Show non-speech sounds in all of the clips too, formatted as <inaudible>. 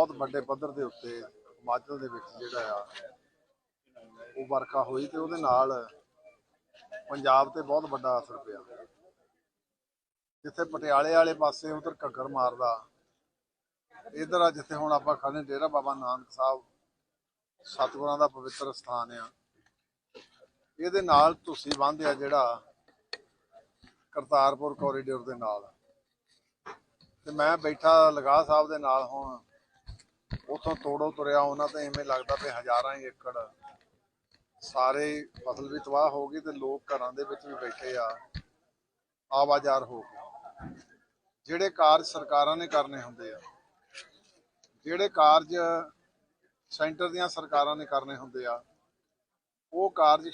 ਬਹੁਤ ਵੱਡੇ ਪੱਧਰ ਦੇ ਉੱਤੇ ਹਿਮਾਚਲ ਦੇ ਵਿੱਚ ਜਿਹੜਾ ਆ, ਉਹ ਵਰਖਾ ਹੋਈ ਤੇ ਉਹਦੇ ਨਾਲ ਪੰਜਾਬ ਤੇ ਬਹੁਤ ਵੱਡਾ ਅਸਰ ਪਿਆ। ਜਿੱਥੇ ਪਟਿਆਲੇ ਵਾਲੇ ਪਾਸੇ ਉਧਰ ਘੱਗਰ ਮਾਰਦਾ, ਇਧਰ ਆ ਜਿੱਥੇ ਹੁਣ ਆਪਾਂ ਖੜੇ ਡੇਰਾ ਬਾਬਾ ਨਾਨਕ ਸਾਹਿਬ, ਸਤਿਗੁਰਾਂ ਦਾ ਪਵਿੱਤਰ ਸਥਾਨ ਆ। ਇਹਦੇ ਨਾਲ ਤੁਸੀਂ ਬੰਦ ਆ ਜਿਹੜਾ ਕਰਤਾਰਪੁਰ ਕੋਰੀਡੋਰ ਦੇ ਨਾਲ। ਤੇ ਮੈਂ ਬੈਠਾ ਲਗਾ ਸਾਹਿਬ ਦੇ ਨਾਲ ਹੁਣ ਉਥੋਂ ਤੋੜੋ ਤੁਰਿਆ ਉਹਨਾਂ ਤੇ ਐਵੇਂ ਲੱਗਦਾ ਵੀ ਹਜ਼ਾਰਾਂ ਹੀ ਏਕੜ। ਸਾਰੇ ਫਸਲ ਵੀ ਤਬਾਹ ਹੋ ਗਈ ਤੇ ਲੋਕ ਘਰਾਂ ਦੇ ਵਿੱਚ ਵੀ ਬੈਠੇ ਆ। ਆਵਾਜ਼ਾਰ ਹੋ ਗਏ। ਜਿਹੜੇ ਕਾਰਜ ਸਰਕਾਰਾਂ ਨੇ ਕਰਨੇ ਹੁੰਦੇ ਆ, ਜਿਹੜੇ ਕਾਰਜ ਸੈਂਟਰ ਦੀਆਂ ਸਰਕਾਰਾਂ ਨੇ ਕਰਨੇ ਹੁੰਦੇ ਆ, ਉਹ ਕਾਰਜ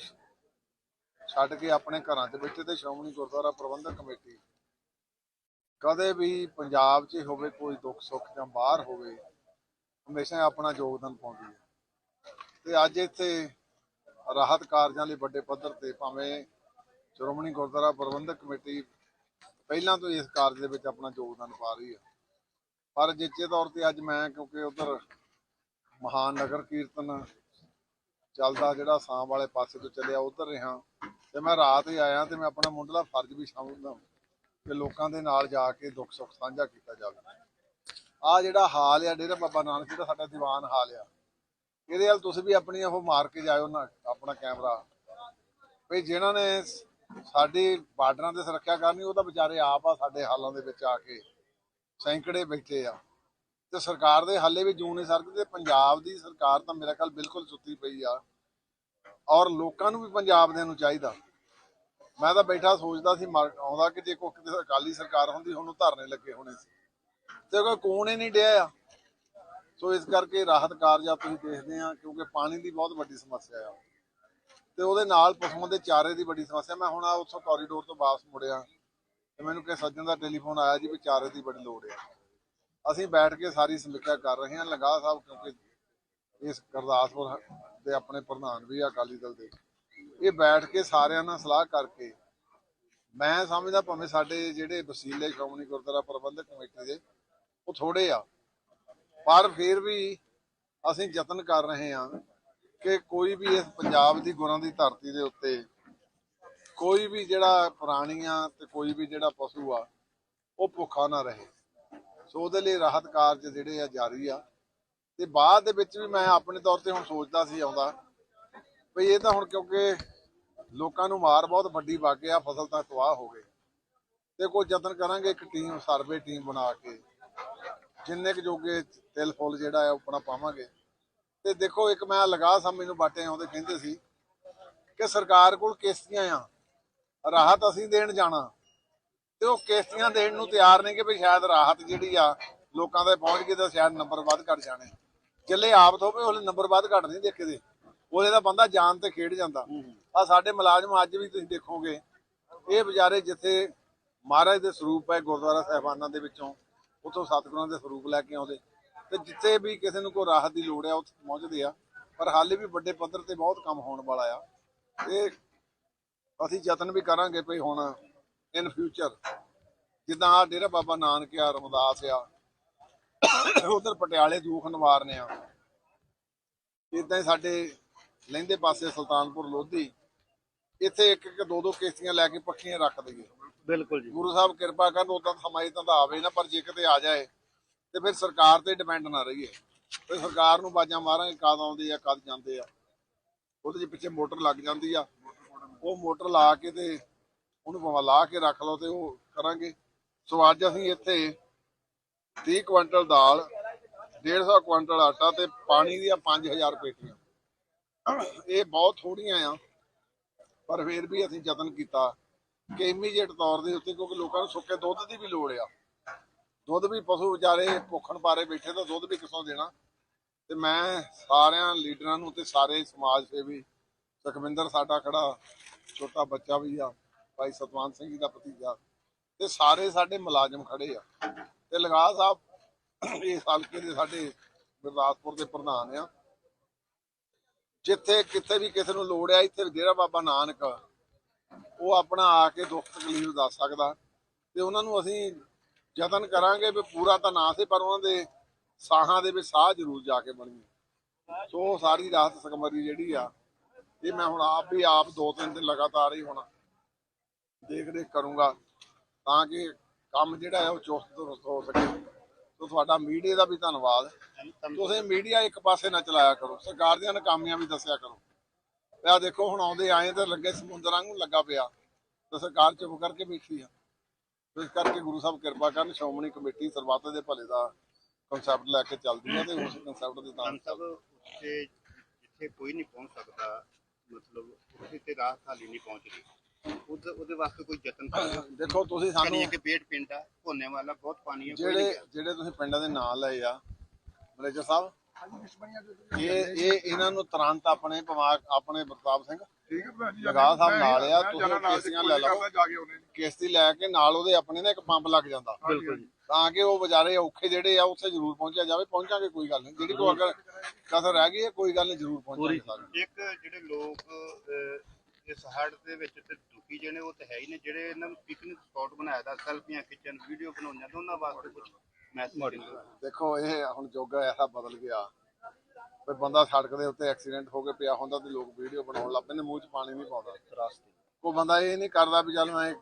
ਛੱਡ ਕੇ ਆਪਣੇ ਘਰਾਂ 'ਚ ਬੈਠੇ ਤੇ ਸ਼੍ਰੋਮਣੀ ਗੁਰਦੁਆਰਾ ਪ੍ਰਬੰਧਕ ਕਮੇਟੀ ਕਦੇ ਵੀ ਪੰਜਾਬ 'ਚ ਹੋਵੇ, ਕੋਈ ਦੁੱਖ ਸੁੱਖ ਜਾਂ ਬਾਹਰ ਹੋਵੇ ਹਮੇਸ਼ਾ ਆਪਣਾ ਯੋਗਦਾਨ ਪਾਉਂਦੀ ਹੈ। ਤੇ ਅੱਜ ਇੱਥੇ ਰਾਹਤ ਕਾਰਜਾਂ ਲਈ ਵੱਡੇ ਪੱਧਰ ਤੇ ਭਾਵੇਂ ਸ਼੍ਰੋਮਣੀ ਗੁਰਦੁਆਰਾ ਪ੍ਰਬੰਧਕ ਕਮੇਟੀ ਪਹਿਲਾਂ ਤੋਂ ਇਸ ਕਾਰਜ ਦੇ ਵਿੱਚ ਆਪਣਾ ਯੋਗਦਾਨ ਪਾ ਰਹੀ ਹੈ। ਪਰ ਜਿੱਚੇ ਤੌਰ ਤੇ ਅੱਜ ਮੈਂ, ਕਿਉਂਕਿ ਉਧਰ ਮਹਾਨ ਨਗਰ ਕੀਰਤਨ ਚੱਲਦਾ ਜਿਹੜਾ ਸਾਮ ਵਾਲੇ ਪਾਸੇ ਤੋਂ ਚੱਲਿਆ, ਉਧਰ ਰਿਹਾ। ਤੇ ਮੈਂ ਰਾਤ ਹੀ ਆਇਆ ਤੇ ਮੈਂ ਆਪਣਾ ਮੁੱਢਲਾ ਫਰਜ਼ ਵੀ ਸਮਝਦਾ ਕਿ ਲੋਕਾਂ ਦੇ ਨਾਲ ਜਾ ਕੇ ਦੁੱਖ ਸੁੱਖ ਸਾਂਝਾ ਕੀਤਾ ਜਾਵੇ। ਆ ਜਿਹੜਾ ਹਾਲ ਆ, ਡੇਰਾ ਬਾਬਾ ਨਾਨਕ ਜੀ ਦਾ ਸਾਡਾ ਦੀਵਾਨ ਹਾਲ ਆ। ਇਹਦੇ ਵੱਲ ਤੁਸੀਂ ਵੀ ਆਪਣੀ ਉਹ ਮਾਰ ਕੇ ਜਾਇਓ ਨਾ, ਆਪਣਾ ਕੈਮਰਾ। ਵੀ ਜਿਨ੍ਹਾਂ ਨੇ ਸਾਡੀ ਬਾਰਡਰਾਂ ਤੇ ਸੁਰੱਖਿਆ ਕਰਨੀ, ਉਹ ਤਾਂ ਵਿਚਾਰੇ ਆਪ ਆ ਸਾਡੇ ਹਾਲਾਂ ਦੇ ਵਿੱਚ ਆ ਕੇ, ਸੈਂਕੜੇ ਬੈਠੇ ਆ। ਤੇ ਸਰਕਾਰ ਦੇ ਹਾਲੇ ਵੀ ਜੂਨ ਨਹੀਂ ਸਰਕਦੇ, ਪੰਜਾਬ ਦੀ ਸਰਕਾਰ ਤਾਂ ਮੇਰਾ ਖਿਆਲ ਬਿਲਕੁਲ ਸੁੱਤੀ ਪਈ ਆ। ਔਰ ਲੋਕਾਂ ਨੂੰ ਵੀ ਪੰਜਾਬ ਦੇ ਨੂੰ ਚਾਹੀਦਾ। ਮੈਂ ਤਾਂ ਬੈਠਾ ਸੋਚਦਾ ਸੀ, ਮਰ- ਆਉਂਦਾ ਕਿ ਜੇ ਕੋਈ ਅਕਾਲੀ ਸਰਕਾਰ ਹੁੰਦੀ ਉਹਨੂੰ ਧਰਨੇ ਲੱਗੇ ਹੋਣੇ ਸੀ। ਤੇ ਕੋਈ ਕੋਣ ਹੀ ਨਹੀਂ ਡਿਆ ਆ। ਸੋ ਇਸ ਕਰਕੇ ਰਾਹਤ ਕਾਰਜਾਂ ਤੁਸੀਂ ਦੇਖਦੇ ਆ, ਕਿਉਂਕਿ ਪਾਣੀ ਦੀ ਬਹੁਤ ਵੱਡੀ ਸਮੱਸਿਆ ਆ। ਤੇ ਉਹਦੇ ਨਾਲ ਪਸ਼ੂਆਂ ਦੇ ਚਾਰੇ ਦੀ ਵੱਡੀ ਸਮੱਸਿਆ, ਮੈਂ ਹੁਣ ਆ ਉੱਥੋਂ ਕੋਰੀਡੋਰ ਤੋਂ ਵਾਪਸ ਮੁੜਿਆ। ਤੇ ਮੈਨੂੰ ਕਿਸੇ ਸੱਜਣ ਦਾ ਟੈਲੀਫੋਨ ਆਇਆ ਜੀ ਵੀ ਚਾਰੇ ਦੀ ਬੜੀ ਲੋੜ ਆ। ਅਸੀਂ ਬੈਠ ਕੇ ਸਾਰੀ ਸਮੀਖਿਆ ਕਰ ਰਹੇ ਹਾਂ ਲੰਗਾ ਸਾਹਿਬ, ਕਿਉਂਕਿ ਇਸ ਗੁਰਦਾਸਪੁਰ ਦੇ ਆਪਣੇ ਪ੍ਰਧਾਨ ਵੀ ਆ, ਅਕਾਲੀ ਦਲ ਦੇ। ਇਹ ਬੈਠ ਕੇ ਸਾਰਿਆਂ ਨਾਲ ਸਲਾਹ ਕਰਕੇ, ਮੈਂ ਸਮਝਦਾ ਭਾਵੇਂ ਸਾਡੇ ਜਿਹੜੇ ਵਸੀਲੇ ਸ਼੍ਰੋਮਣੀ ਗੁਰਦੁਆਰਾ ਪ੍ਰਬੰਧਕ ਕਮੇਟੀ ਦੇ ਉਹ ਥੋੜੇ ਆ। ਪਰ ਫਿਰ ਵੀ ਅਸੀਂ ਯਤਨ ਕਰ ਰਹੇ ਹਾਂ ਕਿ ਕੋਈ ਵੀ ਇਸ ਪੰਜਾਬ ਦੀ ਗੁਰਾਂ ਦੀ ਧਰਤੀ ਦੇ ਉੱਤੇ ਕੋਈ ਵੀ ਜਿਹੜਾ ਪ੍ਰਾਣੀਆਂ ਤੇ ਕੋਈ ਵੀ ਜਿਹੜਾ ਪਸ਼ੂ ਆ, ਉਹ ਭੁੱਖਾ ਨਾ ਰਹੇ। ਸੋ ਉਹਦੇ ਲਈ ਰਾਹਤ ਕਾਰਜ ਜਿਹੜੇ ਆ ਜਾਰੀ ਆ। ਤੇ ਬਾਅਦ ਦੇ ਵਿੱਚ ਵੀ ਮੈਂ ਆਪਣੇ ਤੌਰ ਤੇ ਹੁਣ ਸੋਚਦਾ ਸੀ ਆਉਂਦਾ ਵੀ ਇਹ ਤਾਂ ਹੁਣ ਕਿਉਂਕਿ ਲੋਕਾਂ ਨੂੰ ਮਾਰ ਬਹੁਤ ਵੱਡੀ ਵਗ ਫਸਲ ਤਾਂ ਤਬਾਹ ਹੋ ਗਈ। ਤੇ ਕੋਈ ਯਤਨ ਕਰਾਂਗੇ, ਇੱਕ ਟੀਮ, ਸਰਵੇ ਟੀਮ ਬਣਾ ਕੇ ਜਿੰਨੇ ਕੁ ਜੋਗੇ ਤਿਲ ਫੁੱਲ ਜਿਹੜਾ ਹੈ ਆਪਣਾ ਪਾਵਾਂਗੇ। ਤੇ ਦੇਖੋ ਇੱਕ ਮੈਂ ਲਗਾ ਸਾਂ ਮੈਨੂੰ ਬਾਟੇ ਆਉਂਦੇ ਕਹਿੰਦੇ ਸੀ ਕਿ ਸਰਕਾਰ ਕੋਲ ਕਿਸ਼ਤੀਆਂ ਆ ਰਾਹਤ ਅਸੀਂ ਦੇਣ ਜਾਣਾ। ਤੇ ਉਹ ਕਿਸ਼ਤੀਆਂ ਦੇਣ ਨੂੰ ਤਿਆਰ ਨਹੀਂ ਕਿ ਵੀ ਸ਼ਾਇਦ ਰਾਹਤ ਜਿਹੜੀ ਆ ਲੋਕਾਂ ਦੇ ਪਹੁੰਚ ਗਈ ਤਾਂ ਸ਼ਾਇਦ ਨੰਬਰ ਵੱਧ ਘਟ ਜਾਣੇ। ਚੱਲੇ ਆਪ ਤੋਂ ਵੀ ਉਹਲੇ ਨੰਬਰ ਵੱਧ ਘਟ ਨਹੀਂ ਦੇਖਦੇ ਉਹਦੇ ਦਾ ਬੰਦਾ ਜਾਨ ਤੇ ਖੇਡ ਜਾਂਦਾ। ਆ ਸਾਡੇ ਮੁਲਾਜ਼ਮ ਅੱਜ ਵੀ ਤੁਸੀਂ ਦੇਖੋਗੇ ਇਹ ਵਿਚਾਰੇ ਜਿੱਥੇ ਮਹਾਰਾਜ ਦੇ ਸਰੂਪ ਹੈ ਗੁਰਦੁਆਰਾ ਸਾਹਿਬਾਨਾਂ ਦੇ ਵਿੱਚੋਂ ਉਥੋਂ ਸਤਿਗੁਰਾਂ ਦੇ ਸਰੂਪ ਲੈ ਕੇ ਆਉਂਦੇ। ਤੇ ਜਿੱਥੇ ਵੀ ਕਿਸੇ ਨੂੰ ਕੋਈ ਰਾਹਤ ਦੀ ਲੋੜ ਆ, ਉੱਥੇ ਪਹੁੰਚਦੇ ਆ। ਪਰ ਹਾਲੇ ਵੀ ਵੱਡੇ ਪੱਧਰ ਤੇ ਬਹੁਤ ਕੰਮ ਹੋਣ ਵਾਲਾ ਆ। ਇਹ ਅਸੀਂ ਯਤਨ ਵੀ ਕਰਾਂਗੇ ਭਈ ਹੁਣ ਇਨ ਫਿਊਚਰ ਜਿੱਦਾਂ ਆ ਡੇਰਾ ਬਾਬਾ ਨਾਨਕ ਆ, ਰਮਦਾਸ ਆ, ਉਧਰ ਪਟਿਆਲੇ ਦੂਖ ਨਿਵਾਰਨੇ ਆ। ਇਦਾਂ ਹੀ ਸਾਡੇ ਲਹਿੰਦੇ ਪਾਸੇ ਸੁਲਤਾਨਪੁਰ ਲੋਧੀ, ਇੱਥੇ ਇੱਕ ਇੱਕ ਦੋ ਦੋ ਕਿਸ਼ਤੀਆਂ ਲੈ ਕੇ ਪੱਖੀਆਂ ਰੱਖ ਦਈਏ। ਬਿਲਕੁਲ ਜੀ। ਗੁਰੂ ਸਾਹਿਬ ਕਿਰਪਾ ਕਰਨ ਉਦਾਂ ਸਮਾਂ ਇਦਾਂ ਆਵੇ ਨਾ, ਪਰ ਜੇ ਕਿਤੇ ਆ ਜਾਏ, ਤੇ ਫਿਰ ਸਰਕਾਰ ਤੇ ਡਿਪੈਂਡ ਨਾ ਰਹੀਏ। ਫਿਰ ਸਰਕਾਰ ਨੂੰ ਬਾਜਾਂ ਮਾਰਾਂਗੇ, ਕਦ ਆਉਂਦੇ ਆ, ਕਦ ਜਾਂਦੇ ਆ। ਉਹਦੇ ਚ ਪਿੱਛੇ ਮੋਟਰ ਲੱਗ ਜਾਂਦੀ ਆ, ਉਹ ਮੋਟਰ ਲਾ ਕੇ ਤੇ ਉਹਨੂੰ ਭਾਵੇਂ ਲਾ ਕੇ ਰੱਖ ਲਓ ਤੇ ਉਹ ਕਰਾਂਗੇ। ਸੋ ਅੱਜ ਅਸੀਂ ਇੱਥੇ 30 ਕੁਇੰਟਲ ਦਾਲ 150 ਕੁਇੰਟਲ ਆਟਾ ਤੇ ਪਾਣੀ ਦੀਆਂ 5000 ਪੇਟੀਆਂ। ਇਹ ਬਹੁਤ ਥੋੜੀਆਂ ਆ, ਪਰ ਫਿਰ ਵੀ ਅਸੀਂ ਯਤਨ ਕੀਤਾ। ਕਿ ਇਮੀਡੀਏਟ ਤੌਰ ਦੇ ਉੱਤੇ ਕਿਉਂਕਿ ਲੋਕਾਂ ਨੂੰ ਸੁੱਕੇ ਦੁੱਧ ਦੀ ਵੀ ਲੋੜ ਆ। ਦੁੱਧ ਵੀ ਪਸ਼ੂ ਵਿਚਾਰੇ ਭੁੱਖਣ ਪਾਰੇ ਬੈਠੇ ਤਾਂ ਦੁੱਧ ਵੀ ਕਿੱਥੋਂ ਦੇਣਾ? ਤੇ ਮੈਂ ਸਾਰਿਆਂ ਲੀਡਰਾਂ ਨੂੰ ਤੇ ਸਾਰੇ ਸਮਾਜ ਸੇਵੀ, ਸੁਖਵਿੰਦਰ ਸਾਡਾ ਖੜਾ, ਛੋਟਾ ਬੱਚਾ ਵੀ ਆ, ਭਾਈ ਸਤਵੰਤ ਸਿੰਘ ਜੀ ਦਾ ਭਤੀਜਾ। ਤੇ ਸਾਰੇ ਸਾਡੇ ਮੁਲਾਜ਼ਮ ਖੜੇ ਆ। ਤੇ ਲਗਾ ਸਾਹਿਬ, ਇਸ ਹਲਕੇ ਦੇ ਸਾਡੇ ਗੁਰਦਾਸਪੁਰ ਦੇ ਪ੍ਰਧਾਨ ਆ। ਜਿੱਥੇ ਕਿਤੇ ਵੀ ਕਿਸੇ ਨੂੰ ਲੋੜ ਆ, ਇੱਥੇ ਡੇਰਾ ਬਾਬਾ ਨਾਨਕ ਉਹ ਆਪਣਾ ਆ ਕੇ ਦੁੱਖ ਤਕਲੀਫ ਦੱਸ ਸਕਦਾ। ਤੇ ਉਹਨਾਂ ਨੂੰ ਅਸੀਂ ਯਤਨ ਕਰਾਂਗੇ ਵੀ ਪੂਰਾ ਤਾਂ ਨਾ ਸੇ ਪਰ ਉਹਨਾਂ ਦੇ ਸਾਹਾਂ ਦੇ ਵਿੱਚ ਸਾਹ ਜ਼ਰੂਰ ਜਾ ਕੇ ਬਣੀ। ਸੋ ਸਾਰੀ ਰਾਤ ਸਕਮਰੀ ਜਿਹੜੀ ਆ ਇਹ ਮੈਂ ਹੁਣ ਆਪ ਵੀ ਆਪ ਦੋ ਤਿੰਨ ਦਿਨ ਲਗਾਤਾਰ ਹੀ ਹੁਣ ਦੇਖ ਰੇਖ ਕਰੂੰਗਾ ਤਾਂ ਕਿ ਕੰਮ ਜਿਹੜਾ ਹੈ ਉਹ ਚੁਸਤ ਦੁਰਸਤ ਹੋ ਸਕੇ। ਸੋ ਤੁਹਾਡਾ ਮੀਡੀਆ ਦਾ ਵੀ ਧੰਨਵਾਦ। ਤੁਸੀਂ ਮੀਡੀਆ ਇੱਕ ਪਾਸੇ ਨਾ ਚਲਾਇਆ ਕਰੋ ਸਰਕਾਰ ਦੀਆਂ ਨਾਕਾਮੀਆਂ ਵੀ ਦੱਸਿਆ ਕਰੋ। ਤੇ ਆਹ ਦੇਖੋ ਹੁਣ ਆਉਂਦੇ ਆਏ ਤੇ ਲੱਗੇ ਸਮੁੰਦਰ ਵਾਂਗੂ ਲੱਗਾ ਪਿਆ। ਤੇ ਸਰਕਾਰ ਚੁੱਪ ਕਰਕੇ ਬੈਠੀ ਆ। ਤੇ ਇਸ ਕਰਕੇ ਗੁਰੂ ਸਾਹਿਬ ਕਿਰਪਾ ਕਰਨ ਸ਼੍ਰੋਮਣੀ ਕਮੇਟੀ ਸਰਬੱਤ ਦੇ ਭਲੇ ਦਾ ਕਨਸੈਪਟ ਲੈ ਕੇ ਚੱਲਦੀ ਹੈ ਤੇ ਉਸ ਕਨਸੈਪਟ ਦੇ ਉੱਥੇ ਜਿੱਥੇ ਕੋਈ ਨਹੀਂ ਪਹੁੰਚ ਸਕਦਾ ਮਤਲਬ ਉੱਥੇ ਤੇ ਰਾਹਤ ਹਾਲੀ ਨਹੀਂ ਪਹੁੰਚ ਰਹੀ। ਉਹਦੇ ਉਹਦੇ ਵਾਸਤੇ ਕੋਈ ਯਤਨ ਦੇਖੋ ਤੁਸੀਂ ਸਾਨੂੰ ਕਿ ਪੇਟ ਪਿੰਡ ਆ ਭੋਨੇ ਵਾਲਾ ਬਹੁਤ ਪਾਣੀ ਹੈ ਜਿਹੜੇ। ਜਿਹੜੇ ਤੁਸੀਂ ਪਿੰਡਾਂ ਦੇ ਨਾਂ ਲਏ ਆ ਮੈਨੇਜਰ ਸਾਹਿਬ ਇਹ ਇਹ ਇਹਨਾਂ ਨੂੰ ਤੁਰੰਤ ਆਪਣੇ ਪਵਾਕ ਆਪਣੇ ਪ੍ਰਤਾਪ ਸਿੰਘ ਠੀਕ ਹੈ ਭੈਣ ਜੀ ਲਗਾ ਸਾਹਿਬ ਨਾਲ ਆ, ਤੁਸੀਂ ਕੋਈ ਲੈ ਗੱਲ ਲਓ। ਕੇ ਕਿਸ਼ਤੀ ਲੈ ਕੇ ਨਾਲ ਉਹਦੇ ਆਪਣੇ ਨਾ ਇੱਕ ਪੰਪ ਲੱਗ ਜਾਂਦਾ। ਬਿਲਕੁਲ ਤਾਂ ਕਿ ਉਹ ਵਿਚਾਰੇ ਔਖੇ ਜਿਹੜੇ ਆ ਉੱਥੇ ਜ਼ਰੂਰ ਪਹੁੰਚਿਆ ਜਾਵੇ। ਪਹੁੰਚਾਂਗੇ ਕੋਈ ਗੱਲ ਨਹੀਂ। ਜਿਹੜੀ ਕੋਈ ਅਗਰ ਕਸਰ ਰਹਿ ਗਈ ਹੈ ਕੋਈ ਗੱਲ ਨਹੀਂ ਜ਼ਰੂਰ ਪਹੁੰਚਾਂਗੇ ਸਾਰੇ। ਇੱਕ ਜਿਹੜੇ ਲੋਕ ਇਸ ਹੜ ਦੇ ਵਿੱਚ ਤੇ ਦੁਖੀ ਜਿਹੜੇ ਉਹ ਤੇ ਹੈ ਹੀ ਨੇ। ਜਿਹੜੇ ਇਹਨਾਂ ਨੂੰ ਪਿਕਨਿਕ ਸਪੌਟ ਬਣਾਇਆ ਦਾ ਸੈਲਫੀਆਂ ਖਿੱਚਣ ਵੀਡੀਓ ਬਣਾਉਣੀਆਂ ਤੇ ਉਹਨਾਂ ਵਾਸਤੇ ਕੁਝ ਦੇਖੋ ਇਹ ਹੁਣ ਜੋਗਾ ਐਸਾ ਬਦਲ ਗਿਆ। ਕੋਈ ਬੰਦਾ ਸੜਕ ਦੇ ਉੱਤੇ ਐਕਸੀਡੈਂਟ ਹੋ ਕੇ ਪਿਆ ਹੁੰਦਾ ਤੇ ਲੋਕ ਵੀਡੀਓ ਬਣਾਉਣ ਲੱਗ ਪੈਂਦੇ ਮੂੰਹ 'ਚ ਪਾਣੀ ਨਹੀਂ ਪਾਉਂਦਾ। ਕੋਈ ਬੰਦਾ ਇਹ ਨਹੀਂ ਕਰਦਾ ਵੀ ਚੱਲ ਮੈਂ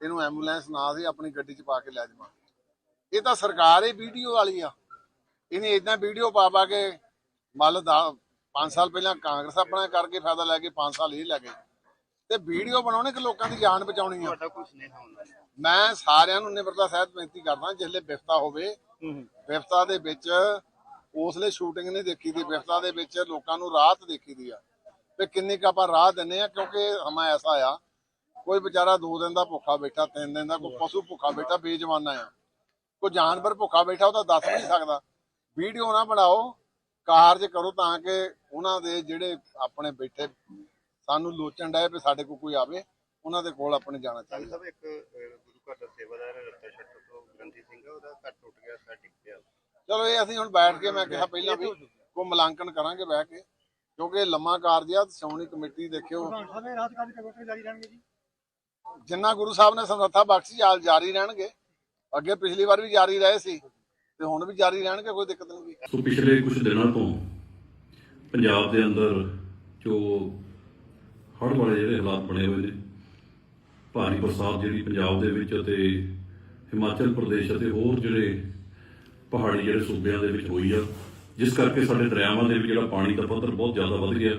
ਇਹਨੂੰ ਐਂਬੂਲੈਂਸ ਨਾ ਸੀ ਆਪਣੀ ਗੱਡੀ 'ਚ ਪਾ ਕੇ ਲੈ ਜਾਵਾਂ। ਇਹ ਤਾਂ ਸਰਕਾਰ ਹੀ ਵੀਡੀਓ ਵਾਲੀ ਆ। ਇਹਨੇ ਇਦਾਂ ਵੀਡੀਓ ਪਾ ਪਾ ਕੇ ਮੱਲ ਦਾ 5 ਸਾਲ ਪਹਿਲਾਂ ਕਾਂਗਰਸ ਆਪਣਾ ਕਰਕੇ ਫਾਇਦਾ ਲੈ ਕੇ 5 ਸਾਲ ਇਹ ਲੈ ਗਏ। ਤੇ ਵੀਡੀਓ ਬਣਾਉਣੇ ਕਿ ਲੋਕਾਂ ਦੀ ਜਾਨ ਬਚਾਉਣੀ ਆ? ਤੁਹਾਡਾ ਕੋਈ ਸੁਨੇਹਾ ਹੁੰਦਾ ਮੈਂ ਸਾਰਿਆਂ ਨੂੰ ਨਿਮਰਤਾ ਸਹਿਤ ਬੇਨਤੀ ਕਰਦਾ ਜਿਸਲੇ ਵਿਫਤਾ ਹੋਵੇ ਵਿਫਤਾ ਦੇ ਵਿੱਚ ਉਸਲੇ ਸ਼ੂਟਿੰਗ ਨਹੀਂ ਦੇਖੀ ਦੀ ਵਿਫਤਾ ਦੇ ਵਿੱਚ ਲੋਕਾਂ ਨੂੰ ਰਾਹਤ ਦੇਖੀ ਦੀ ਆ। ਤੇ ਕਿੰਨੀ ਕੁ ਆਪਾਂ ਰਾਹ ਦਿੰਨੇ ਆ ਕਿਉਂਕਿ ਸਮਾਂ ਐਸਾ ਆ ਕੋਈ ਵਿਚਾਰਾ ਦੋ ਦਿਨ ਦਾ ਭੁੱਖਾ ਬੈਠਾ ਤਿੰਨ ਦਿਨ ਦਾ ਕੋਈ ਪਸ਼ੂ ਭੁੱਖਾ ਬੈਠਾ ਬੇਜਮਾਨਾ ਆ। ਕੋਈ ਜਾਨਵਰ ਭੁੱਖਾ ਬੈਠਾ ਉਹ ਤਾਂ ਦੱਸ ਨਹੀਂ ਸਕਦਾ। ਵੀਡੀਓ ਨਾ ਬਣਾਓ ਕਾਰਜ ਕਰੋ ਤਾਂ ਕਿ ਉਹਨਾਂ ਦੇ ਜਿਹੜੇ ਆਪਣੇ ਬੈਠੇ ਸਾਨੂੰ ਲੋਚਣ ਡਏ ਵੀ ਸਾਡੇ ਕੋਲ ਕੋਈ ਆਵੇ ਉਹਨਾਂ ਦੇ ਕੋਲ ਆਪਣੇ ਜਾਣਾ ਚਾਹੀਦਾ ਸਾਹਿਬ ਇੱਕ ਅਹ, ਗੁਰੂ ਘਰ ਦਾ ਸੇਵਾਦਾਰ ਹੈ ਰੱਤਾ ਛੱਟ ਤੋਂ ਗ੍ਰੰਥੀ ਸਿੰਘ ਹੈ, ਉਹਦਾ ਘਰ ਟੁੱਟ ਗਿਆ ਸਾਡਾ ਡਿੱਗ ਪਿਆ ਚਲੋ ਇਹ ਅਸੀਂ ਹੁਣ ਬੈਠ ਕੇ ਮੈਂ ਕਿਹਾ ਪਹਿਲਾਂ ਵੀ ਕੋ ਮੁਲਾਂਕਣ ਕਰਾਂਗੇ ਬਹਿ ਕੇ ਕਿਉਂਕਿ ਇਹ ਲੰਮਾ ਕਾਰਜ ਆ ਸ਼੍ਰੋਮਣੀ ਕਮੇਟੀ ਦੇਖਿਓ। ਸਾਰੇ ਰਾਤ ਕਾਰਜ ਕਰਵਾਉਣੇ ਜਾਰੀ ਰਹਿਣਗੇ ਜੀ? ਜਿੰਨਾ ਗੁਰੂ ਸਾਹਿਬ ਨੇ ਸਮਰੱਥਾ ਬਖਸ਼ੀ ਆਲ ਜਾਰੀ ਰਹਿਣਗੇ। ਅੱਗੇ ਪਿਛਲੀ ਵਾਰ ਵੀ ਜਾਰੀ ਰਹੇ ਸੀ ਤੇ ਹੁਣ ਵੀ ਜਾਰੀ ਰਹਿਣਗੇ ਕੋਈ ਦਿੱਕਤ ਨਹੀਂ। ਸੋ ਪਿਛਲੇ ਕੁਝ ਦਿਨਾਂ ਤੋਂ ਪੰਜਾਬ ਦੇ ਅੰਦਰ ਜੋ ਹੜ੍ਹ ਵਾਲੇ ਜਿਹੜੇ ਹਾਲਾਤ ਬਣੇ ਹੋਏ ਨੇ ਭਾਰੀ ਬਰਸਾਤ ਜਿਹੜੀ ਪੰਜਾਬ ਦੇ ਵਿੱਚ ਅਤੇ ਹਿਮਾਚਲ ਪ੍ਰਦੇਸ਼ ਅਤੇ ਹੋਰ ਜਿਹੜੇ ਪਹਾੜੀ ਜਿਹੜੇ ਸੂਬਿਆਂ ਦੇ ਵਿੱਚ ਹੋਈ ਆ, ਜਿਸ ਕਰਕੇ ਸਾਡੇ ਦਰਿਆਵਾਂ ਦੇ ਵਿੱਚ ਜਿਹੜਾ ਪਾਣੀ ਦਾ ਪੱਧਰ ਬਹੁਤ ਜ਼ਿਆਦਾ ਵੱਧ ਗਿਆ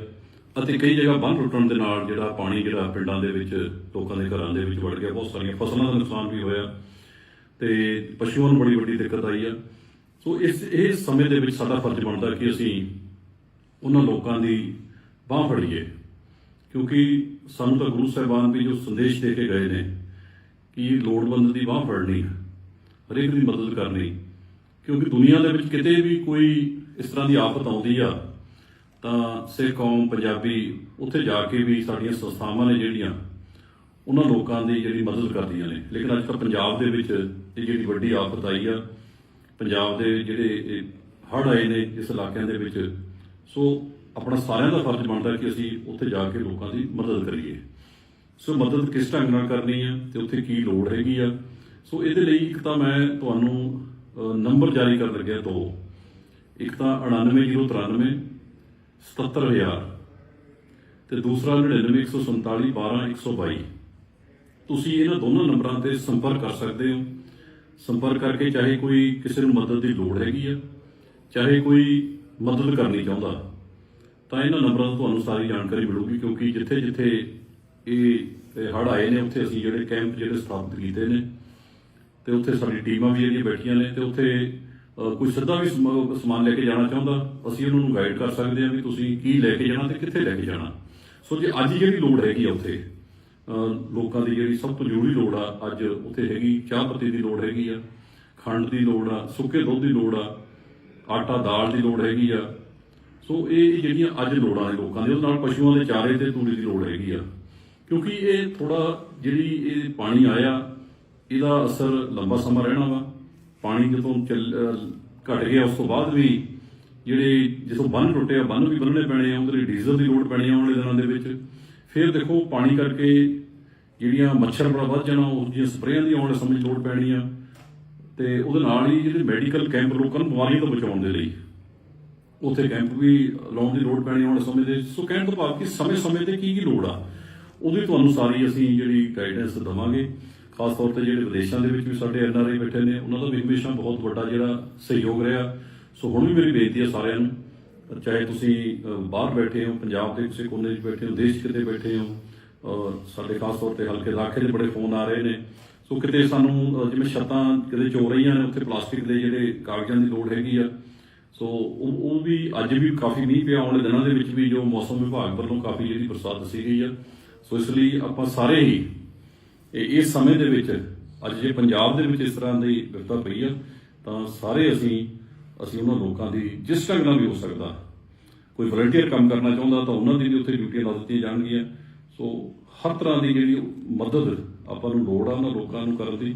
ਅਤੇ ਕਈ ਜਗ੍ਹਾ ਬੰਨ ਟੁੱਟਣ ਦੇ ਨਾਲ ਜਿਹੜਾ ਪਾਣੀ ਜਿਹੜਾ ਪਿੰਡਾਂ ਦੇ ਵਿੱਚ, ਲੋਕਾਂ ਦੇ ਘਰਾਂ ਦੇ ਵਿੱਚ ਵੜ ਗਿਆ, ਬਹੁਤ ਸਾਰੀਆਂ ਫਸਲਾਂ ਦਾ ਨੁਕਸਾਨ ਵੀ ਹੋਇਆ ਤੇ ਪਸ਼ੂਆਂ ਨੂੰ ਬੜੀ ਵੱਡੀ ਦਿੱਕਤ ਆਈ ਆ। ਸੋ ਇਸ, ਇਹ ਸਮੇਂ ਦੇ ਵਿੱਚ ਸਾਡਾ ਫਰਜ਼ ਬਣਦਾ ਕਿ ਅਸੀਂ ਉਹਨਾਂ ਲੋਕਾਂ ਦੀ ਬਾਹ ਫੜੀਏ, ਕਿਉਂਕਿ ਸਾਨੂੰ ਤਾਂ ਗੁਰੂ ਸਾਹਿਬਾਨ ਵੀ ਜੋ ਸੰਦੇਸ਼ ਦੇ ਕੇ ਗਏ ਨੇ ਕਿ ਲੋੜਵੰਦ ਦੀ ਬਾਹ ਫੜਨੀ ਹਰੇਕ ਦੀ ਮਦਦ ਕਰਨੀ, ਕਿਉਂਕਿ ਦੁਨੀਆ ਦੇ ਵਿੱਚ ਕਿਤੇ ਵੀ ਕੋਈ ਇਸ ਤਰ੍ਹਾਂ ਦੀ ਆਫਤ ਆਉਂਦੀ ਆ, ਤਾਂ ਸਿੱਖ ਕੌਮ, ਪੰਜਾਬੀ ਉੱਥੇ ਜਾ ਕੇ ਵੀ ਸਾਡੀਆਂ ਸੰਸਥਾਵਾਂ ਨੇ ਜਿਹੜੀਆਂ, ਉਹਨਾਂ ਲੋਕਾਂ ਦੀ ਜਿਹੜੀ ਮਦਦ ਕਰਦੀਆਂ ਨੇ। ਲੇਕਿਨ ਅੱਜ ਕੱਲ੍ਹ ਪੰਜਾਬ ਦੇ ਵਿੱਚ ਇਹ ਜਿਹੜੀ ਵੱਡੀ ਆਫਤ ਆਈ ਆ, ਪੰਜਾਬ ਦੇ ਜਿਹੜੇ ਹੜ੍ਹ ਆਏ ਨੇ ਇਸ ਇਲਾਕਿਆਂ ਦੇ ਵਿੱਚ, ਸੋ ਆਪਣਾ ਸਾਰਿਆਂ ਦਾ ਫਰਜ਼ ਬਣਦਾ ਕਿ ਅਸੀਂ ਉੱਥੇ ਜਾ ਕੇ ਲੋਕਾਂ ਦੀ ਮਦਦ ਕਰੀਏ। ਸੋ ਮਦਦ ਕਿਸ ਢੰਗ ਨਾਲ ਕਰਨੀ ਆ ਤੇ ਉੱਥੇ ਕੀ ਲੋੜ ਹੈਗੀ ਆ? ਸੋ ਇਹਦੇ ਲਈ ਇੱਕ ਤਾਂ ਮੈਂ ਤੁਹਾਨੂੰ ਨੰਬਰ ਜਾਰੀ ਕਰਨ ਲੱਗਿਆ ਦੋ। ਇੱਕ ਤਾਂ 99093 77000 ਤੇ ਦੂਸਰਾ 99147 12122 ਤੁਸੀਂ ਇਹਨਾਂ ਦੋਨਾਂ ਨੰਬਰਾਂ ਤੇ ਸੰਪਰਕ ਕਰ ਸਕਦੇ ਹੋ। ਸੰਪਰਕ ਕਰਕੇ ਚਾਹੇ ਕੋਈ ਕਿਸੇ ਨੂੰ ਮਦਦ ਦੀ ਲੋੜ ਹੈਗੀ ਆ, ਚਾਹੇ ਕੋਈ ਮਦਦ ਕਰਨੀ ਚਾਹੁੰਦਾ, ਤਾਂ ਇਹਨਾਂ ਨੰਬਰਾਂ ਤੋਂ ਤੁਹਾਨੂੰ ਸਾਰੀ ਜਾਣਕਾਰੀ ਮਿਲੂਗੀ ਕਿਉਂਕਿ ਜਿੱਥੇ ਜਿੱਥੇ ਇਹ ਹੜ ਆਏ ਨੇ ਉੱਥੇ ਅਸੀਂ ਜਿਹੜੇ ਕੈਂਪ ਜਿਹੜੇ ਸਥਾਪਿਤ ਕੀਤੇ ਨੇ ਤੇ ਉੱਥੇ ਸਾਡੀ ਟੀਮਾਂ ਵੀ ਜਿਹੜੀਆਂ ਬੈਠੀਆਂ ਨੇ ਤੇ ਉੱਥੇ ਅ, ਕੋਈ ਸਿੱਧਾ ਵੀ ਸਮਾਨ ਲੈ ਕੇ ਜਾਣਾ ਚਾਹੁੰਦਾ ਅਸੀਂ ਉਹਨਾਂ ਨੂੰ ਗਾਈਡ ਕਰ ਸਕਦੇ ਹਾਂ ਵੀ ਤੁਸੀਂ ਕੀ ਲੈ ਕੇ ਜਾਣਾ ਤੇ ਕਿੱਥੇ ਲੈ ਕੇ ਜਾਣਾ। ਸੋ ਜੇ ਅੱਜ ਜਿਹੜੀ ਲੋੜ ਹੈਗੀ ਆ ਉੱਥੇ ਲੋਕਾਂ ਦੀ ਜਿਹੜੀ ਸਭ ਤੋਂ ਜ਼ਰੂਰੀ ਲੋੜ ਆ ਅੱਜ ਉੱਥੇ ਹੈਗੀ ਚਾਹ ਪੱਤੀ ਦੀ ਲੋੜ ਹੈਗੀ ਆ ਖੰਡ ਦੀ ਲੋੜ ਆ ਸੁੱਕੇ ਦੁੱਧ ਦੀ ਲੋੜ ਆ ਆਟਾ ਦਾਲ ਦੀ ਲੋੜ ਹੈਗੀ ਆ। ਸੋ ਇਹ ਜਿਹੜੀਆਂ ਅੱਜ ਲੋੜਾਂ ਨੇ ਲੋਕਾਂ ਦੇ ਉਹਦੇ ਨਾਲ ਪਸ਼ੂਆਂ ਦੇ ਚਾਰੇ ਤੇ ਤੂੜੀ ਦੀ ਲੋੜ ਹੈਗੀ ਆ। ਕਿਉਂਕਿ ਇਹ ਥੋੜਾ ਜਿਹੜੀ ਇਹ ਪਾਣੀ ਆਇਆ, ਇਹਦਾ ਅਸਰ ਲੰਬਾ ਸਮਾਂ ਰਹਿਣਾ ਵਾ। ਪਾਣੀ ਜਦੋਂ ਚੱਲ, ਅਹ ਘਟ ਗਿਆ, ਉਸ ਤੋਂ ਬਾਅਦ ਵੀ ਜਿਹੜੇ ਜਿਸੋਂ ਬੰਨ ਟੁੱਟਿਆ ਬੰਨ ਵੀ ਬੰਨਣੇ ਪੈਣੇ ਆ, ਉਹਦੇ ਲਈ ਡੀਜ਼ਲ ਦੀ ਲੋੜ ਪੈਣੀ ਆ ਆਉਣ ਵਾਲੇ ਦਿਨਾਂ ਦੇ ਵਿੱਚ। ਫਿਰ ਦੇਖੋ, ਪਾਣੀ ਕਰਕੇ ਜਿਹੜੀਆਂ ਮੱਛਰ ਬੜਾ ਵੱਧ ਜਾਣਾ ਉਸ ਦੀਆਂ ਸਪਰੇਆਂ ਦੀ ਆਉਣ ਵਾਲੇ ਸਮੇਂ 'ਚ ਲੋੜ ਪੈਣੀ ਆ। ਤੇ ਉਹਦੇ ਨਾਲ ਹੀ ਜਿਹੜੇ ਮੈਡੀਕਲ ਕੈਂਪ ਲੋਕਾਂ ਨੂੰ ਬਿਮਾਰੀਆਂ ਤੋਂ ਬਚਾਉਣ ਦੇ ਲਈ ਉੱਥੇ ਕੈਂਪ ਵੀ ਲਾਉਣ ਦੀ ਲੋੜ ਪੈਣੀ ਆਉਣ ਸਮੇਂ ਦੇ ਸੋ ਕਹਿਣ ਤੋਂ ਭਾਵ ਕਿ ਸਮੇਂ-ਸਮੇਂ ਤੇ ਕੀ ਕੀ ਲੋੜ ਆ? ਉਹਦੀ ਤੁਹਾਨੂੰ ਸਾਰੀ ਅਸੀਂ ਜਿਹੜੀ ਗਾਈਡੈਂਸ ਦਵਾਂਗੇ। ਖਾਸ ਤੌਰ ਤੇ ਜਿਹੜੇ ਵਿਦੇਸ਼ਾਂ ਦੇ ਵਿੱਚ ਵੀ ਸਾਡੇ ਐਨਆਰਆਈ ਬੈਠੇ ਨੇ, ਉਹਨਾਂ ਦਾ ਵੀ ਹਮੇਸ਼ਾ ਬਹੁਤ ਵੱਡਾ ਜਿਹੜਾ ਸਹਿਯੋਗ ਰਿਹਾ। ਸੋ ਹੁਣ ਵੀ ਮੇਰੀ ਬੇਨਤੀ ਹੈ ਸਾਰਿਆਂ ਨੂੰ, ਚਾਹੇ ਤੁਸੀਂ ਬਾਹਰ ਬੈਠੇ ਹੋ, ਪੰਜਾਬ ਦੇ ਕਿਸੇ ਕੋਨੇ 'ਚ ਬੈਠੇ ਹੋ, ਦੇਸ਼ ਕਿਤੇ ਬੈਠੇ ਹੋ ਔਰ ਸਾਡੇ ਖਾਸ ਤੌਰ ਤੇ ਹਲਕੇ ਇਲਾਕੇ ਦੇ ਬੜੇ ਫੋਨ ਆ ਰਹੇ ਨੇ। ਸੋ ਕਿਤੇ ਸਾਨੂੰ ਜਿਵੇਂ ਛੱਤਾਂ ਕਿਤੇ ਚੋ ਰਹੀਆਂ ਨੇ, ਉੱਥੇ ਪਲਾਸਟਿਕ ਦੇ ਜਿਹੜੇ ਕਾਗਜ਼ਾਂ ਦੀ ਲੋੜ ਹੈਗੀ ਆ। ਸੋ ਉਹ ਉਹ ਵੀ ਅੱਜ ਵੀ ਕਾਫੀ ਮੀਂਹ ਪਿਆ, ਆਉਣ ਵਾਲੇ ਦਿਨਾਂ ਦੇ ਵਿੱਚ ਵੀ ਜੋ ਮੌਸਮ ਵਿਭਾਗ ਵੱਲੋਂ ਕਾਫੀ ਜਿਹੜੀ ਬਰਸਾਤ ਦੱਸੀ ਗਈ ਆ ਸੋ ਇਸ ਲਈ ਆਪਾਂ ਸਾਰੇ ਹੀ ਇਹ ਇਸ ਸਮੇਂ ਦੇ ਵਿੱਚ, ਅੱਜ ਜੇ ਪੰਜਾਬ ਦੇ ਵਿੱਚ ਇਸ ਤਰ੍ਹਾਂ ਦੀ ਵਿਪਤਾ ਪਈ ਆ, ਤਾਂ ਸਾਰੇ ਅਸੀਂ ਅਸੀਂ ਉਹਨਾਂ ਲੋਕਾਂ ਦੀ ਜਿਸ ਢੰਗ ਨਾਲ ਵੀ ਹੋ ਸਕਦਾ, ਕੋਈ ਵਲੰਟੀਅਰ ਕੰਮ ਕਰਨਾ ਚਾਹੁੰਦਾ ਤਾਂ ਉਹਨਾਂ ਦੀ ਵੀ ਉੱਥੇ ਡਿਊਟੀਆਂ ਲਾ ਦਿੱਤੀਆਂ ਜਾਣਗੀਆਂ। ਸੋ ਹਰ ਤਰ੍ਹਾਂ ਦੀ ਜਿਹੜੀ ਮਦਦ ਆਪਾਂ ਨੂੰ ਲੋੜ ਆ ਉਹਨਾਂ ਲੋਕਾਂ ਨੂੰ ਕਰਨ ਦੀ,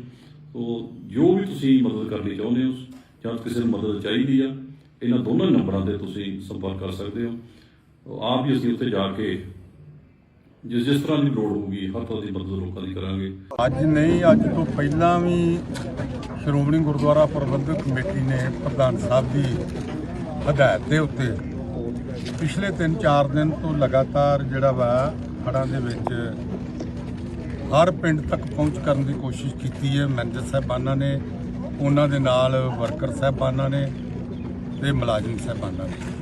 ਸੋ ਜੋ ਵੀ ਤੁਸੀਂ ਮਦਦ ਕਰਨੀ ਚਾਹੁੰਦੇ ਹੋ, ਜਾਂ ਕਿਸੇ ਨੂੰ ਮਦਦ ਚਾਹੀਦੀ ਆ, ਇਹਨਾਂ ਦੋਨਾਂ ਨੰਬਰਾਂ ਤੇ ਤੁਸੀਂ ਸੰਪਰਕ ਕਰ ਸਕਦੇ ਹੋ। ਆਪ ਹੀ ਅਸੀਂ ਉੱਥੇ ਜਾ ਕੇ ਜਿਸ ਜਿਸ ਤਰ੍ਹਾਂ ਦੀ ਲੋੜ ਹੋਊਗੀ, ਹਰ ਤਰ੍ਹਾਂ ਦੀ ਮਦਦ ਲੋਕਾਂ ਦੀ ਕਰਾਂਗੇ। ਅੱਜ ਨਹੀਂ, ਅੱਜ ਤੋਂ ਪਹਿਲਾਂ ਵੀ ਸ਼੍ਰੋਮਣੀ ਗੁਰਦੁਆਰਾ ਪ੍ਰਬੰਧਕ ਕਮੇਟੀ ਨੇ ਪ੍ਰਧਾਨ ਸਾਹਿਬ ਦੀ ਹਦਾਇਤ ਦੇ ਉੱਤੇ ਪਿਛਲੇ 3-4 ਦਿਨ ਤੋਂ ਲਗਾਤਾਰ ਜਿਹੜਾ ਵਾ ਹੜ੍ਹਾਂ ਦੇ ਵਿੱਚ ਹਰ ਪਿੰਡ ਤੱਕ ਪਹੁੰਚ ਕਰਨ ਦੀ ਕੋਸ਼ਿਸ਼ ਕੀਤੀ ਹੈ। ਮੈਨੇਜਰ ਸਾਹਿਬਾਨਾਂ ਨੇ, ਉਹਨਾਂ ਦੇ ਨਾਲ ਵਰਕਰ ਸਾਹਿਬਾਨਾਂ ਨੇ ਤੇ ਮੁਲਾਜ਼ਮ ਸਾਹਿਬਾਨਾਂ ਨੇ।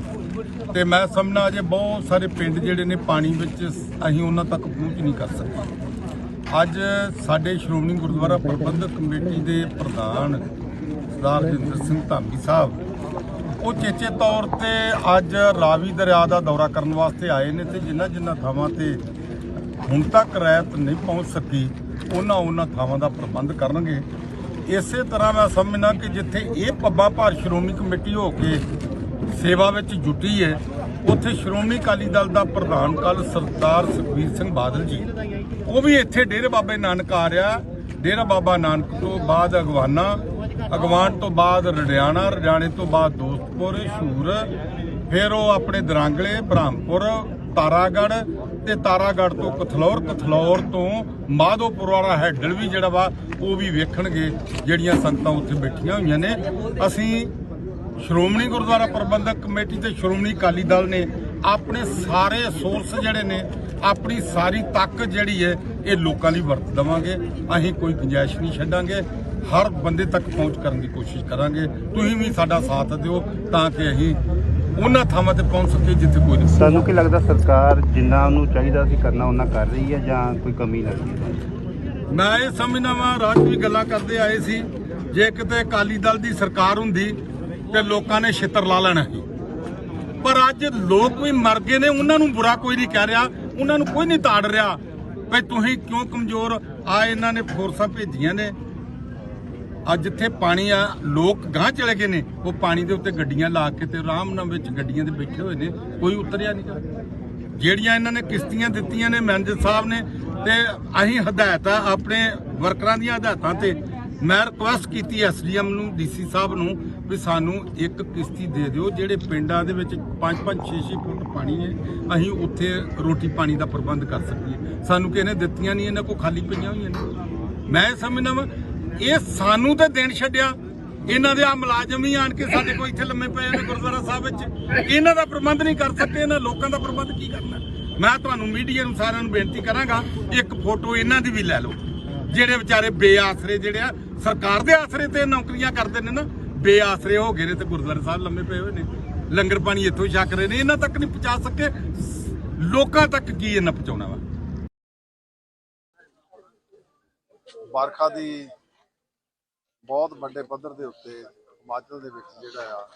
ਤੇ ਮੈਂ ਸਮਝਣਾ ਅਜੇ ਬਹੁਤ ਸਾਰੇ ਪਿੰਡ ਜਿਹੜੇ ਨੇ ਪਾਣੀ ਵਿੱਚ ਅਸੀਂ ਉਹਨਾਂ ਤੱਕ ਪਹੁੰਚ ਨਹੀਂ ਕਰ ਸਕੇ। ਅੱਜ ਸਾਡੇ ਸ਼੍ਰੋਮਣੀ ਗੁਰਦੁਆਰਾ ਪ੍ਰਬੰਧਕ ਕਮੇਟੀ ਦੇ ਪ੍ਰਧਾਨ ਸਰਦਾਰ ਜਿੰਦਰ ਸਿੰਘ ਧਾਮੀ ਸਾਹਿਬ, ਉਹ ਚੇਚੇ ਤੌਰ ਤੇ ਅੱਜ ਰਾਵੀ ਦਰਿਆ ਦਾ ਦੌਰਾ ਕਰਨ ਵਾਸਤੇ ਆਏ ਨੇ ਤੇ ਜਿਨ੍ਹਾਂ ਜਿਨ੍ਹਾਂ ਥਾਵਾਂ ਤੇ ਹੁਣ ਤੱਕ ਰਾਇਤ ਨਹੀਂ ਪਹੁੰਚ ਸਕੀ, ਉਹਨਾਂ ਉਹਨਾਂ ਥਾਵਾਂ ਦਾ ਪ੍ਰਬੰਧ ਕਰਨਗੇ। ਇਸੇ ਤਰ੍ਹਾਂ ਮੈਂ ਸਮਝਣਾ ਕਿ ਜਿੱਥੇ ਇਹ ਪੱਬਾ ਭਾਰ ਸ਼੍ਰੋਮਣੀ ਕਮੇਟੀ ਹੋ ਕੇ ਸੇਵਾ ਵਿੱਚ ਜੁਟੀ ਹੈ। ਉੱਥੇ ਸ਼੍ਰੋਮਣੀ ਅਕਾਲੀ ਦਲ ਦਾ ਪ੍ਰਧਾਨ ਕੱਲ ਸਰਦਾਰ ਸੁਖਬੀਰ ਸਿੰਘ ਬਾਦਲ ਜੀ। ਉਹ ਵੀ ਇੱਥੇ ਡੇਰੇ ਬਾਬੇ ਨਾਨਕ ਆ ਰਿਹਾ। ਡੇਰਾ ਬਾਬਾ ਨਾਨਕ ਤੋਂ ਬਾਅਦ ਅਗਵਾਨਾ, ਅਗਵਾਨ ਤੋਂ ਬਾਅਦ ਰੜਿਆਣਾ, ਰੜਿਆਣੇ ਤੋਂ ਬਾਅਦ ਦੋਸਤਪੁਰ, ਸ਼ੂਰ, ਫਿਰ ਉਹ ਆਪਣੇ ਦਰਾਂਗਲੇ, ਬ੍ਰਹਮਪੁਰ ਤਾਰਾਗੜ ਤੇ ਤਾਰਾਗੜ ਤੋਂ ਕਥਲੌਰ ਕਥਲੌਰ ਤੋਂ ਮਾਧੋਪੁਰ ਵਾਲਾ ਹੈਡਲ ਵੀ ਜਿਹੜਾ ਵਾ, ਉਹ ਵੀ ਵੇਖਣਗੇ ਜਿਹੜੀਆਂ ਸੰਗਤਾਂ ਉੱਥੇ ਬੈਠੀਆਂ ਹੋਈਆਂ ਨੇ। ਅਸੀਂ ਸ਼੍ਰੋਮਣੀ ਗੁਰਦੁਆਰਾ ਪ੍ਰਬੰਧਕ ਕਮੇਟੀ ਤੇ ਸ਼੍ਰੋਮਣੀ ਅਕਾਲੀ ਦਲ ਨੇ ਆਪਣੇ ਸਾਰੇ ਸੋਰਸ ਜਿਹੜੇ ਨੇ ਆਪਣੀ ਸਾਰੀ ਤੱਕ ਜਿਹੜੀ ਹੈ ਇਹ ਲੋਕਾਂ ਲਈ ਵਰਤ ਦੇਵਾਂਗੇ। ਅਸੀਂ ਕੋਈ ਗੁੰਜਾਇਸ਼ ਨਹੀਂ ਛੱਡਾਂਗੇ। ਹਰ ਬੰਦੇ ਤੱਕ ਪਹੁੰਚ ਕਰਨ ਦੀ ਕੋਸ਼ਿਸ਼ ਕਰਾਂਗੇ। ਤੁਸੀਂ ਵੀ ਸਾਡਾ ਸਾਥ ਦਿਓ ਤਾਂ ਕਿ ਅਸੀਂ ਉਹਨਾਂ ਥਾਵਾਂ ਤੇ ਪਹੁੰਚ ਸਕੀਏ ਜਿੱਥੇ ਕੋਈ ਨਹੀਂ। ਤੁਹਾਨੂੰ ਕੀ ਲੱਗਦਾ ਸਰਕਾਰ ਜਿੰਨਾ ਉਹਨੂੰ ਚਾਹੀਦਾ ਸੀ ਕਰਨਾ ਉਹਨਾਂ ਕਰ ਰਹੀ ਹੈ ਜਾਂ ਕੋਈ ਕਮੀ ਲੱਗਦੀ ਹੈ? ਮੈਂ ਇਹ ਸਮਝਦਾ ਵਾਂ ਰਾਜ ਵੀ ਗੱਲਾਂ ਕਰਦੇ ਆਏ ਸੀ। ਜੇ ਕਿਤੇ ਅਕਾਲੀ ਦਲ ਦੀ ਸਰਕਾਰ ਹੁੰਦੀ ਤੇ ਲੋਕਾਂ ਨੇ ਛਿੱਤਰ ਲਾ ਲੈਣਾ ਸੀ। ਪਰ ਅੱਜ ਲੋਕ ਵੀ ਮਰ ਗਏ ਨੇ, ਉਹਨਾਂ ਨੂੰ ਬੁਰਾ ਕੋਈ ਨਹੀਂ ਕਹਿ ਰਿਹਾ, ਉਹਨਾਂ ਨੂੰ ਕੋਈ ਨਹੀਂ ਤਾੜ ਰਿਹਾ ਵੀ ਤੁਸੀਂ ਕਿਉਂ ਕਮਜ਼ੋਰ ਆ, ਇਹਨਾਂ ਨੇ ਫੋਰਸਾਂ ਭੇਜੀਆਂ ਨੇ। ਅੱਜ ਜਿੱਥੇ ਪਾਣੀ ਆ, ਲੋਕ ਗਾਂ ਚਲੇ ਗਏ ਨੇ, ਉਹ ਪਾਣੀ ਦੇ ਉੱਤੇ ਗੱਡੀਆਂ ਲਾ ਕੇ ਤੇ ਆਰਾਮ ਨਾਲ ਵਿੱਚ ਗੱਡੀਆਂ ਦੇ ਬੈਠੇ ਹੋਏ ਨੇ, ਕੋਈ ਉਤਰਿਆ ਨਹੀਂ। ਜਿਹੜੀਆਂ ਇਹਨਾਂ ਨੇ ਕਿਸ਼ਤੀਆਂ ਦਿੱਤੀਆਂ ਨੇ ਮੈਨੇਜਰ ਸਾਹਿਬ ਨੇ, ਤੇ ਅਸੀਂ ਹਦਾਇਤਾਂ ਆਪਣੇ ਵਰਕਰਾਂ ਦੀਆਂ ਹਦਾਇਤਾਂ ਤੇ ਮੈਂ ਰਿਕੁਐਸਟ ਕੀਤੀ ਐਸਡੀਐਮ ਨੂੰ, ਡੀਸੀ ਸਾਹਿਬ ਨੂੰ ਵੀ ਸਾਨੂੰ ਇੱਕ ਕਿਸ਼ਤੀ ਦੇ ਦਿਓ, ਜਿਹੜੇ ਪਿੰਡਾਂ ਦੇ ਵਿੱਚ 5-5 6-6 ਫੁੱਟ ਪਾਣੀ ਹੈ, ਅਸੀਂ ਉੱਥੇ ਰੋਟੀ ਪਾਣੀ ਦਾ ਪ੍ਰਬੰਧ ਕਰ ਸਕੀਏ। ਸਾਨੂੰ ਕਿਸੇ ਨੇ ਦਿੱਤੀਆਂ ਨਹੀਂ, ਇਹਨਾਂ ਕੋ ਖਾਲੀ ਪਈਆਂ ਹੋਈਆਂ ਨੇ। ਮੈਂ ਸਮਝਦਾ ਵਾਂ, ਇਹ ਸਾਨੂੰ ਤਾਂ ਦੇਣ ਛੱਡਿਆ। ਇਹਨਾਂ ਦੇ ਆ ਮੁਲਾਜ਼ਮ ਹੀ ਆਣ ਕੇ ਸਾਡੇ ਕੋਲ ਇੱਥੇ ਲੰਮੇ ਪਏ ਨੇ ਗੁਰਦੁਆਰਾ ਸਾਹਿਬ ਵਿੱਚ। ਇਹਨਾਂ ਦਾ ਪ੍ਰਬੰਧ ਨਹੀਂ ਕਰ ਸਕੇ, ਇਹਨਾਂ ਲੋਕਾਂ ਦਾ ਪ੍ਰਬੰਧ ਕੀ ਕਰਨਾ? ਮੈਂ ਤੁਹਾਨੂੰ ਮੀਡੀਆ ਨੂੰ ਸਾਰਿਆਂ ਨੂੰ ਬੇਨਤੀ ਕਰਾਂਗਾ, ਇੱਕ ਫੋਟੋ ਇਹਨਾਂ ਦੀ ਵੀ ਲੈ ਲਓ। ਜਿਹੜੇ ਵਿਚਾਰੇ ਬੇਆਸਰੇ ਜਿਹੜੇ ਆ, ਸਰਕਾਰ ਦੇ ਆਸਰੇ ਤੇ ਨੌਕਰੀਆਂ ਕਰਦੇ ਨੇ ਨਾ ਬੇਆਸਰੇ ਹੋ ਗਏ ਨੇ ਤੇ ਗੁਰਦੁਆਰਾ ਸਾਹਿਬ ਲੰਮੇ ਪਏ ਹੋਏ ਨੇ। ਲੰਗਰ ਪਾਣੀ ਇੱਥੋਂ ਹੀ ਛਕ ਰਹੇ ਨੇ। ਇਹਨਾਂ ਤੱਕ ਨਹੀਂ ਪਹੁੰਚਾ ਸਕੇ। ਲੋਕਾਂ ਤੱਕ ਕੀ ਇਹਨਾਂ ਪਹੁੰਚਾਉਣਾ ਵਾ? ਵਰਖਾ ਦੀ ਬਹੁਤ ਵੱਡੇ ਪੱਧਰ ਦੇ ਉੱਤੇ ਹਿਮਾਚਲ ਦੇ ਵਿੱਚ ਜਿਹੜਾ ਆ,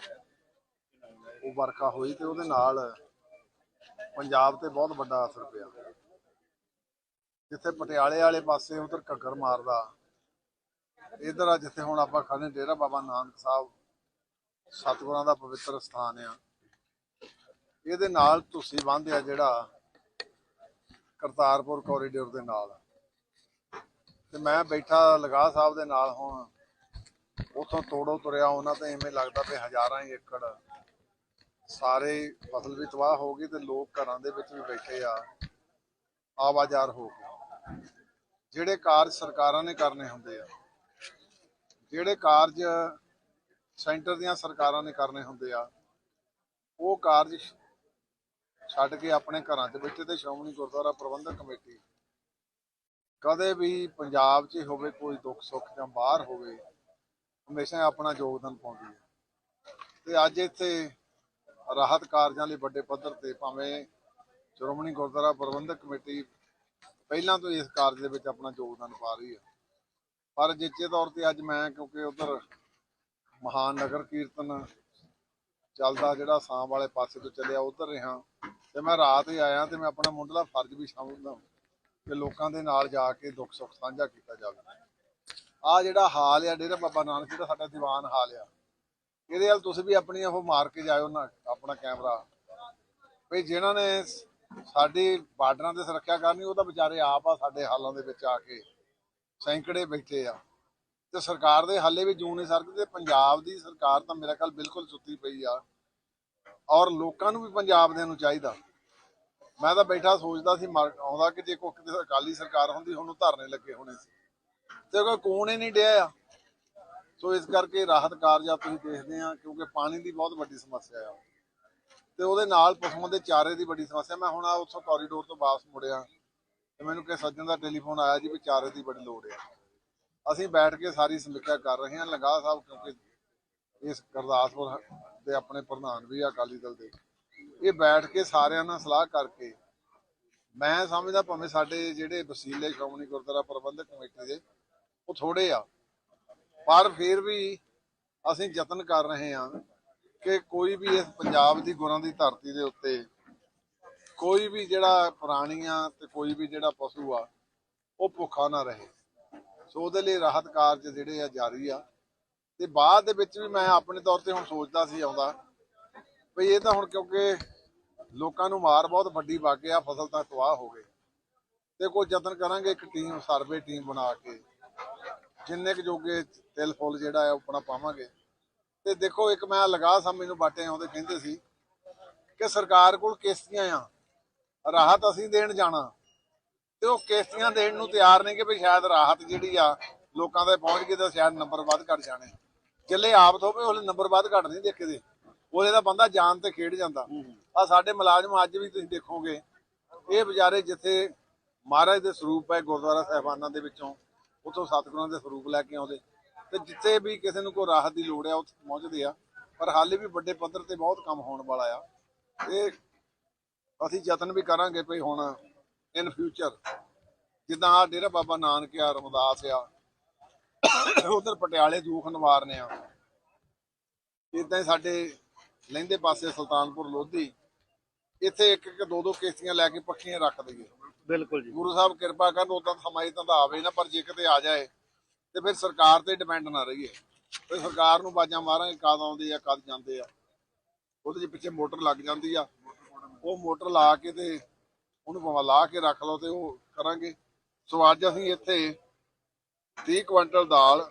ਉਹ ਵਰਖਾ ਹੋਈ ਤੇ ਉਹਦੇ ਨਾਲ ਪੰਜਾਬ ਤੇ ਬਹੁਤ ਵੱਡਾ ਅਸਰ ਪਿਆ। ਜਿੱਥੇ ਪਟਿਆਲੇ ਵਾਲੇ ਪਾਸੇ ਉਧਰ ਘੱਗਰ ਮਾਰਦਾ ਇਧਰ ਆ ਜਿੱਥੇ ਹੁਣ ਆਪਾਂ ਖੜੇ ਡੇਰਾ ਬਾਬਾ ਨਾਨਕ ਸਾਹਿਬ, ਸਤਿਗੁਰਾਂ ਦਾ ਪਵਿੱਤਰ ਸਥਾਨ ਆ। ਇਹਦੇ ਨਾਲ ਤੁਸੀਂ ਬੰਦ ਆ ਜਿਹੜਾ ਕਰਤਾਰਪੁਰ ਕੋਰੀਡੋਰ ਦੇ ਨਾਲ। ਤੇ ਮੈਂ ਬੈਠਾ ਲਗਾ ਸਾਹਿਬ ਦੇ ਨਾਲ ਹੁਣ, ਉਥੋਂ ਤੋੜੋ ਤੁਰਿਆ, ਉਹਨਾਂ ਤੇ ਐਵੇਂ ਲੱਗਦਾ ਵੀ ਹਜ਼ਾਰਾਂ ਹੀ ਏਕੜ ਸਾਰੇ ਫਸਲ ਵੀ ਤਬਾਹ ਹੋ ਗਈ ਤੇ ਲੋਕ ਘਰਾਂ ਦੇ ਵਿੱਚ ਵੀ ਬੈਠੇ ਆ। ਆਵਾਜ਼ਾਰ ਹੋ ਗਏ ਜਿਹੜੇ ਕਾਰਜ ਸਰਕਾਰਾਂ ਨੇ ਕਰਨੇ ਹੁੰਦੇ ਆ ਜਿਹੜੇ ਕਾਰਜ ਸੈਂਟਰ ਦੀਆਂ ਸਰਕਾਰਾਂ ਨੇ ਕਰਨੇ ਹੁੰਦੇ ਆ, ਉਹ ਕਾਰਜ ਛੱਡ ਕੇ ਆਪਣੇ ਘਰਾਂ 'ਚ ਬੈਠੇ ਤੇ ਸ਼੍ਰੋਮਣੀ ਗੁਰਦੁਆਰਾ ਪ੍ਰਬੰਧਕ ਕਮੇਟੀ ਕਦੇ ਵੀ ਪੰਜਾਬ 'ਚ ਹੋਵੇ, ਕੋਈ ਦੁੱਖ ਸੁੱਖ ਜਾਂ ਬਾਹਰ ਹੋਵੇ, ਹਮੇਸ਼ਾ ਆਪਣਾ ਯੋਗਦਾਨ ਪਾਉਂਦੀ ਹੈ। ਤੇ ਅੱਜ ਇੱਥੇ ਰਾਹਤ ਕਾਰਜਾਂ ਲਈ ਵੱਡੇ ਪੱਧਰ ਤੇ ਭਾਵੇਂ ਸ਼੍ਰੋਮਣੀ ਗੁਰਦੁਆਰਾ ਪ੍ਰਬੰਧਕ ਕਮੇਟੀ ਪਹਿਲਾਂ ਤੋਂ ਇਸ ਕਾਰਜ ਦੇ ਵਿੱਚ ਆਪਣਾ ਯੋਗਦਾਨ ਪਾ ਰਹੀ ਹੈ। ਪਰ ਜਿੱਚੇ ਤੌਰ ਤੇ ਅੱਜ ਮੈਂ, ਕਿਉਂਕਿ ਉਧਰ ਮਹਾਨ ਨਗਰ ਕੀਰਤਨ ਚੱਲਦਾ, ਜਿਹੜਾ ਸਾਮ ਵਾਲੇ ਪਾਸੇ ਤੋਂ ਚੱਲਿਆ, ਉਧਰ ਰਿਹਾ। ਤੇ ਮੈਂ ਰਾਤ ਹੀ ਆਇਆ ਤੇ ਮੈਂ ਆਪਣਾ ਮੁੰਡਲਾ ਫਰਜ਼ ਵੀ ਸਮਝਦਾ ਕਿ ਲੋਕਾਂ ਦੇ ਨਾਲ ਜਾ ਕੇ ਦੁੱਖ ਸੁੱਖ ਸਾਂਝਾ ਕੀਤਾ ਜਾਵੇ। ਆ ਜਿਹੜਾ ਹਾਲ ਆ, ਡੇਰਾ ਬਾਬਾ ਨਾਨਕ ਜੀ ਦਾ ਸਾਡਾ ਦੀਵਾਨ ਹਾਲ ਆ, ਇਹਦੇ ਵੱਲ ਤੁਸੀਂ ਵੀ ਆਪਣੀ ਉਹ ਮਾਰ ਕੇ ਜਾਇਓ ਨਾ, ਆਪਣਾ ਕੈਮਰਾ। ਵੀ ਜਿਨ੍ਹਾਂ ਨੇ ਸਾਡੀ ਬਾਰਡਰਾਂ ਤੇ ਸੁਰੱਖਿਆ ਕਰਨੀ, ਉਹ ਤਾਂ ਵਿਚਾਰੇ ਆਪ ਆ ਸਾਡੇ ਹਾਲਾਂ ਦੇ ਵਿੱਚ ਆ ਕੇ। ਸੈਂਕੜੇ ਬੈਠੇ ਆ। ਤੇ ਸਰਕਾਰ ਦੇ ਹਾਲੇ ਵੀ ਜੂਨ ਨਹੀਂ ਸਰਕਦੇ ਤੇ ਪੰਜਾਬ ਦੀ ਸਰਕਾਰ ਤਾਂ ਮੇਰਾ ਖਿਆਲ ਬਿਲਕੁਲ ਸੁੱਤੀ ਪਈ ਆ। ਔਰ ਲੋਕਾਂ ਨੂੰ ਵੀ ਪੰਜਾਬ ਦੇ ਨੂੰ ਚਾਹੀਦਾ। ਮੈਂ ਤਾਂ ਬੈਠਾ ਸੋਚਦਾ ਸੀ ਆਉਂਦਾ ਕਿ ਜੇ ਕੋਈ ਕਿਤੇ ਅਕਾਲੀ ਸਰਕਾਰ ਹੁੰਦੀ ਹੁਣ ਧਰਨੇ ਲੱਗੇ ਹੋਣੇ ਸੀ। ਤੇ ਕੋਈ ਕੋਣ ਹੀ ਨਹੀਂ ਡਿਆ ਆ। ਸੋ ਇਸ ਕਰਕੇ ਰਾਹਤ ਕਾਰਜਾਂ ਤੁਸੀਂ ਦੇਖਦੇ ਆ, ਕਿਉਂਕਿ ਪਾਣੀ ਦੀ ਬਹੁਤ ਵੱਡੀ ਸਮੱਸਿਆ ਆ। ਤੇ ਉਹਦੇ ਨਾਲ ਪਸ਼ੂਆਂ ਦੇ ਚਾਰੇ ਦੀ ਵੱਡੀ ਸਮੱਸਿਆ। ਮੈਂ ਹੁਣ ਆ ਉੱਥੋਂ ਕੋਰੀਡੋਰ ਤੋਂ ਵਾਪਸ ਮੁੜਿਆ। ਤੇ ਮੈਨੂੰ ਕਿਸੇ ਸੱਜਣ ਦਾ ਟੈਲੀਫੋਨ ਆਇਆ ਜੀ ਵੀ ਚਾਰੇ ਦੀ ਬੜੀ ਲੋੜ ਹੈ ਅਸੀਂ ਬੈਠ ਕੇ ਸਾਰੀ ਸਮੀਖਿਆ ਕਰ ਰਹੇ ਹਾਂ ਲੰਗਾ ਸਾਹਿਬ, ਕਿਉਂਕਿ ਇਸ ਗੁਰਦਾਸਪੁਰ ਦੇ ਆਪਣੇ ਪ੍ਰਧਾਨ ਵੀ ਆ ਅਕਾਲੀ ਦਲ ਦੇ। ਇਹ ਬੈਠ ਕੇ ਸਾਰਿਆਂ ਨਾਲ ਸਲਾਹ ਕਰਕੇ ਮੈਂ ਸਮਝਦਾ ਭਾਵੇਂ ਸਾਡੇ ਜਿਹੜੇ ਵਸੀਲੇ ਸ਼੍ਰੋਮਣੀ ਗੁਰਦੁਆਰਾ ਪ੍ਰਬੰਧਕ ਕਮੇਟੀ ਦੇ, ਉਹ ਥੋੜੇ ਆ। ਪਰ ਫਿਰ ਵੀ ਅਸੀਂ ਯਤਨ ਕਰ ਰਹੇ ਹਾਂ ਕਿ ਕੋਈ ਵੀ ਇਸ ਪੰਜਾਬ ਦੀ ਗੁਰਾਂ ਦੀ ਧਰਤੀ ਦੇ ਉੱਤੇ ਕੋਈ ਵੀ ਜਿਹੜਾ ਪ੍ਰਾਣੀਆਂ ਤੇ ਕੋਈ ਵੀ ਜਿਹੜਾ ਪਸ਼ੂ ਆ, ਉਹ ਭੁੱਖਾ ਨਾ ਰਹੇ। ਸੋ ਉਹਦੇ ਲਈ ਰਾਹਤ ਕਾਰਜ ਜਿਹੜੇ ਆ ਜਾਰੀ ਆ। ਤੇ ਬਾਅਦ ਦੇ ਵਿੱਚ ਵੀ ਮੈਂ ਆਪਣੇ ਤੌਰ ਤੇ ਹੁਣ ਸੋਚਦਾ ਸੀ ਆਉਂਦਾ, ਵੀ ਇਹ ਤਾਂ ਹੁਣ ਕਿਉਂਕਿ ਲੋਕਾਂ ਨੂੰ ਮਾਰ ਬਹੁਤ ਵੱਡੀ ਵਾਗੇ ਆ ਫਸਲ ਤਾਂ ਤਬਾਹ ਹੋ ਗਈ। ਤੇ ਕੋਈ ਯਤਨ ਕਰਾਂਗੇ ਇੱਕ ਟੀਮ ਸਰਵੇ ਟੀਮ ਬਣਾ ਕੇ, ਜਿੰਨੇ ਕੁ ਜੋਗੇ ਤਿਲ ਫੁੱਲ ਜਿਹੜਾ ਹੈ ਉਹ ਆਪਣਾ ਪਾਵਾਂਗੇ। ਤੇ ਦੇਖੋ ਇੱਕ ਮੈਂ ਲਗਾ ਸਾਂ, ਮੈਨੂੰ ਬਾਟੇ ਆਉਂਦੇ ਕਹਿੰਦੇ ਸੀ ਕਿ ਸਰਕਾਰ ਕੋਲ ਕਿਸ਼ਤੀਆਂ ਆ। ਰਾਹਤ ਅਸੀਂ ਦੇਣ ਜਾਣਾ। ਤੇ ਉਹ ਕਿਸ਼ਤੀਆਂ ਦੇਣ ਨੂੰ ਤਿਆਰ ਨੇ ਕਿ ਵੀ ਸ਼ਾਇਦ ਰਾਹਤ ਜਿਹੜੀ ਆ ਲੋਕਾਂ ਦੇ ਪਹੁੰਚ ਗਈ ਤਾਂ ਸ਼ਾਇਦ ਨੰਬਰ ਵੱਧ ਘਟ ਜਾਣੇ। ਜਿੱਲੇ ਆਪ ਤੋਂ ਵੀ ਉਹਲੇ ਨੰਬਰ ਵੱਧ ਘਟ ਨਹੀਂ ਦੇਖਦੇ ਉਹਲੇ ਦਾ ਬੰਦਾ ਜਾਨ ਤੇ ਖੇਡ ਜਾਂਦਾ। ਆ ਸਾਡੇ ਮੁਲਾਜ਼ਮ ਅੱਜ ਵੀ ਤੁਸੀਂ ਦੇਖੋਗੇ ਇਹ ਵਿਚਾਰੇ ਜਿੱਥੇ ਮਹਾਰਾਜ ਦੇ ਸਰੂਪ ਹੈ ਗੁਰਦੁਆਰਾ ਸਾਹਿਬਾਨਾਂ ਦੇ ਵਿੱਚੋਂ ਉਥੋਂ ਸਤਿਗੁਰਾਂ ਦੇ ਸਰੂਪ ਲੈ ਕੇ ਆਉਂਦੇ। ਤੇ ਜਿੱਥੇ ਵੀ ਕਿਸੇ ਨੂੰ ਕੋਈ ਰਾਹਤ ਦੀ ਲੋੜ ਆ ਉੱਥੇ ਪਹੁੰਚਦੇ ਆ। ਪਰ ਹਾਲੇ ਵੀ ਵੱਡੇ ਪੱਧਰ ਤੇ ਬਹੁਤ ਕੰਮ ਹੋਣ ਵਾਲਾ ਆ। ਇਹ ਅਸੀਂ ਯਤਨ ਵੀ ਕਰਾਂਗੇ ਭਈ ਹੁਣ ਇਨ ਫਿਊਚਰ ਜਿੱਦਾਂ ਆ ਡੇਰਾ ਬਾਬਾ ਨਾਨਕ ਆ ਰਮਦਾਸ ਆ ਉਧਰ ਪਟਿਆਲੇ ਦੂਖ ਨਿਵਾਰਨੇ ਆ। ਇਦਾਂ ਹੀ ਸਾਡੇ ਲਹਿੰਦੇ ਪਾਸੇ ਸੁਲਤਾਨਪੁਰ ਲੋਧੀ ਇੱਥੇ ਇੱਕ ਇੱਕ ਦੋ ਦੋ ਕਿਸ਼ਤੀਆਂ ਲੈ ਕੇ ਪੱਖੀਆਂ ਰੱਖ ਦਈਏ। ਬਿਲਕੁਲ ਜੀ। ਗੁਰੂ ਸਾਹਿਬ ਕਿਰਪਾ ਕਰਨ ਉਦਾਂ ਸਮਾਈ ਤਾਂ ਤਾਂ ਆਵੇ ਨਾ ਪਰ ਜੇ ਕਿਤੇ ਆ ਜਾਏ ਤੇ ਫਿਰ ਸਰਕਾਰ ਤੇ ਡਿਪੈਂਡ ਨਾ ਰਹੀਏ। ਤੇ ਸਰਕਾਰ ਨੂੰ ਬਾਜਾਂ ਮਾਰਾਂਗੇ ਕਦ ਆਉਂਦੇ ਆ ਕਦ ਜਾਂਦੇ ਆ। ਉਹਦੇ ਦੇ ਪਿੱਛੇ ਮੋਟਰ ਲੱਗ ਜਾਂਦੀ ਆ ਉਹ ਮੋਟਰ ਲਾ ਕੇ ਤੇ ਉਹਨੂੰ ਭਾਵੇਂ ਲਾ ਕੇ ਰੱਖ ਲਓ ਤੇ ਉਹ ਕਰਾਂਗੇ। ਸੋ ਅੱਜ ਅਸੀਂ ਇੱਥੇ 30 ਕੁਇੰਟਲ ਦਾਲ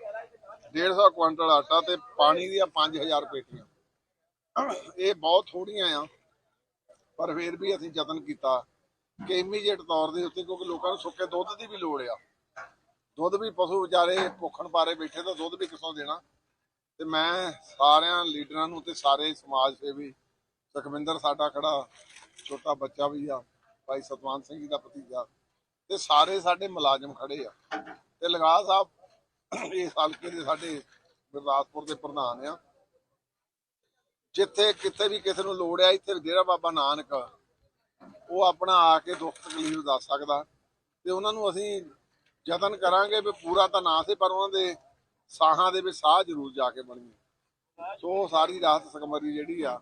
150 ਕੁਇੰਟਲ ਆਟਾ ਤੇ ਪਾਣੀ ਦੀਆਂ 5000 ਪੇਟੀਆਂ। ਇਹ ਬਹੁਤ ਥੋੜੀਆਂ ਆ, ਪਰ ਫਿਰ ਵੀ ਅਸੀਂ ਯਤਨ ਕੀਤਾ। ਕਿ ਇਮੀਡੀਏਟ ਤੌਰ ਦੇ ਉੱਤੇ ਕਿਉਂਕਿ ਲੋਕਾਂ ਨੂੰ ਸੁੱਕੇ ਦੁੱਧ ਦੀ ਵੀ ਲੋੜ ਆ। ਦੁੱਧ ਵੀ ਪਸ਼ੂ ਵਿਚਾਰੇ ਭੁੱਖਣ ਬਾਰੇ ਬੈਠੇ ਤਾਂ ਦੁੱਧ ਵੀ ਕਿਸੋਂ ਦੇਣਾ? ਤੇ ਮੈਂ ਸਾਰਿਆਂ ਲੀਡਰਾਂ ਨੂੰ ਤੇ ਸਾਰੇ ਸਮਾਜ ਸੇਵੀ ਸੁਖਵਿੰਦਰ ਸਾਡਾ ਖੜਾ, ਛੋਟਾ ਬੱਚਾ ਵੀ ਆ, ਭਾਈ ਸਤਵੰਤ ਸਿੰਘ ਜੀ ਦਾ ਭਤੀਜਾ। ਤੇ ਸਾਰੇ ਸਾਡੇ ਮੁਲਾਜ਼ਮ ਖੜੇ ਆ। ਤੇ ਲਗਾ ਸਾਹਿਬ ਇਸ ਹਲਕੇ ਦੇ ਸਾਡੇ ਗੁਰਦਾਸਪੁਰ ਦੇ ਪ੍ਰਧਾਨ ਆ। ਜਿੱਥੇ ਕਿਤੇ ਵੀ ਕਿਸੇ ਨੂੰ ਲੋੜ ਆ, ਇੱਥੇ ਡੇਰਾ ਬਾਬਾ ਨਾਨਕ। ਉਹ ਆਪਣਾ ਆ ਕੇ ਦੁੱਖ ਤਕਲੀਫ ਦੱਸ ਸਕਦਾ। ਤੇ ਉਹਨਾਂ ਨੂੰ ਅਸੀਂ ਯਤਨ ਕਰਾਂਗੇ ਵੀ ਪੂਰਾ ਤਾਂ ਨਾ ਸੇ, ਪਰ ਉਹਨਾਂ ਦੇ ਸਾਹਾਂ ਦੇ ਵਿੱਚ ਸਾਹ ਜ਼ਰੂਰ ਜਾ ਕੇ ਬਣੀਏ ਸੋ ਸਾਰੀ ਰਾਤ ਸਕਮਰੀ ਜਿਹੜੀ ਆ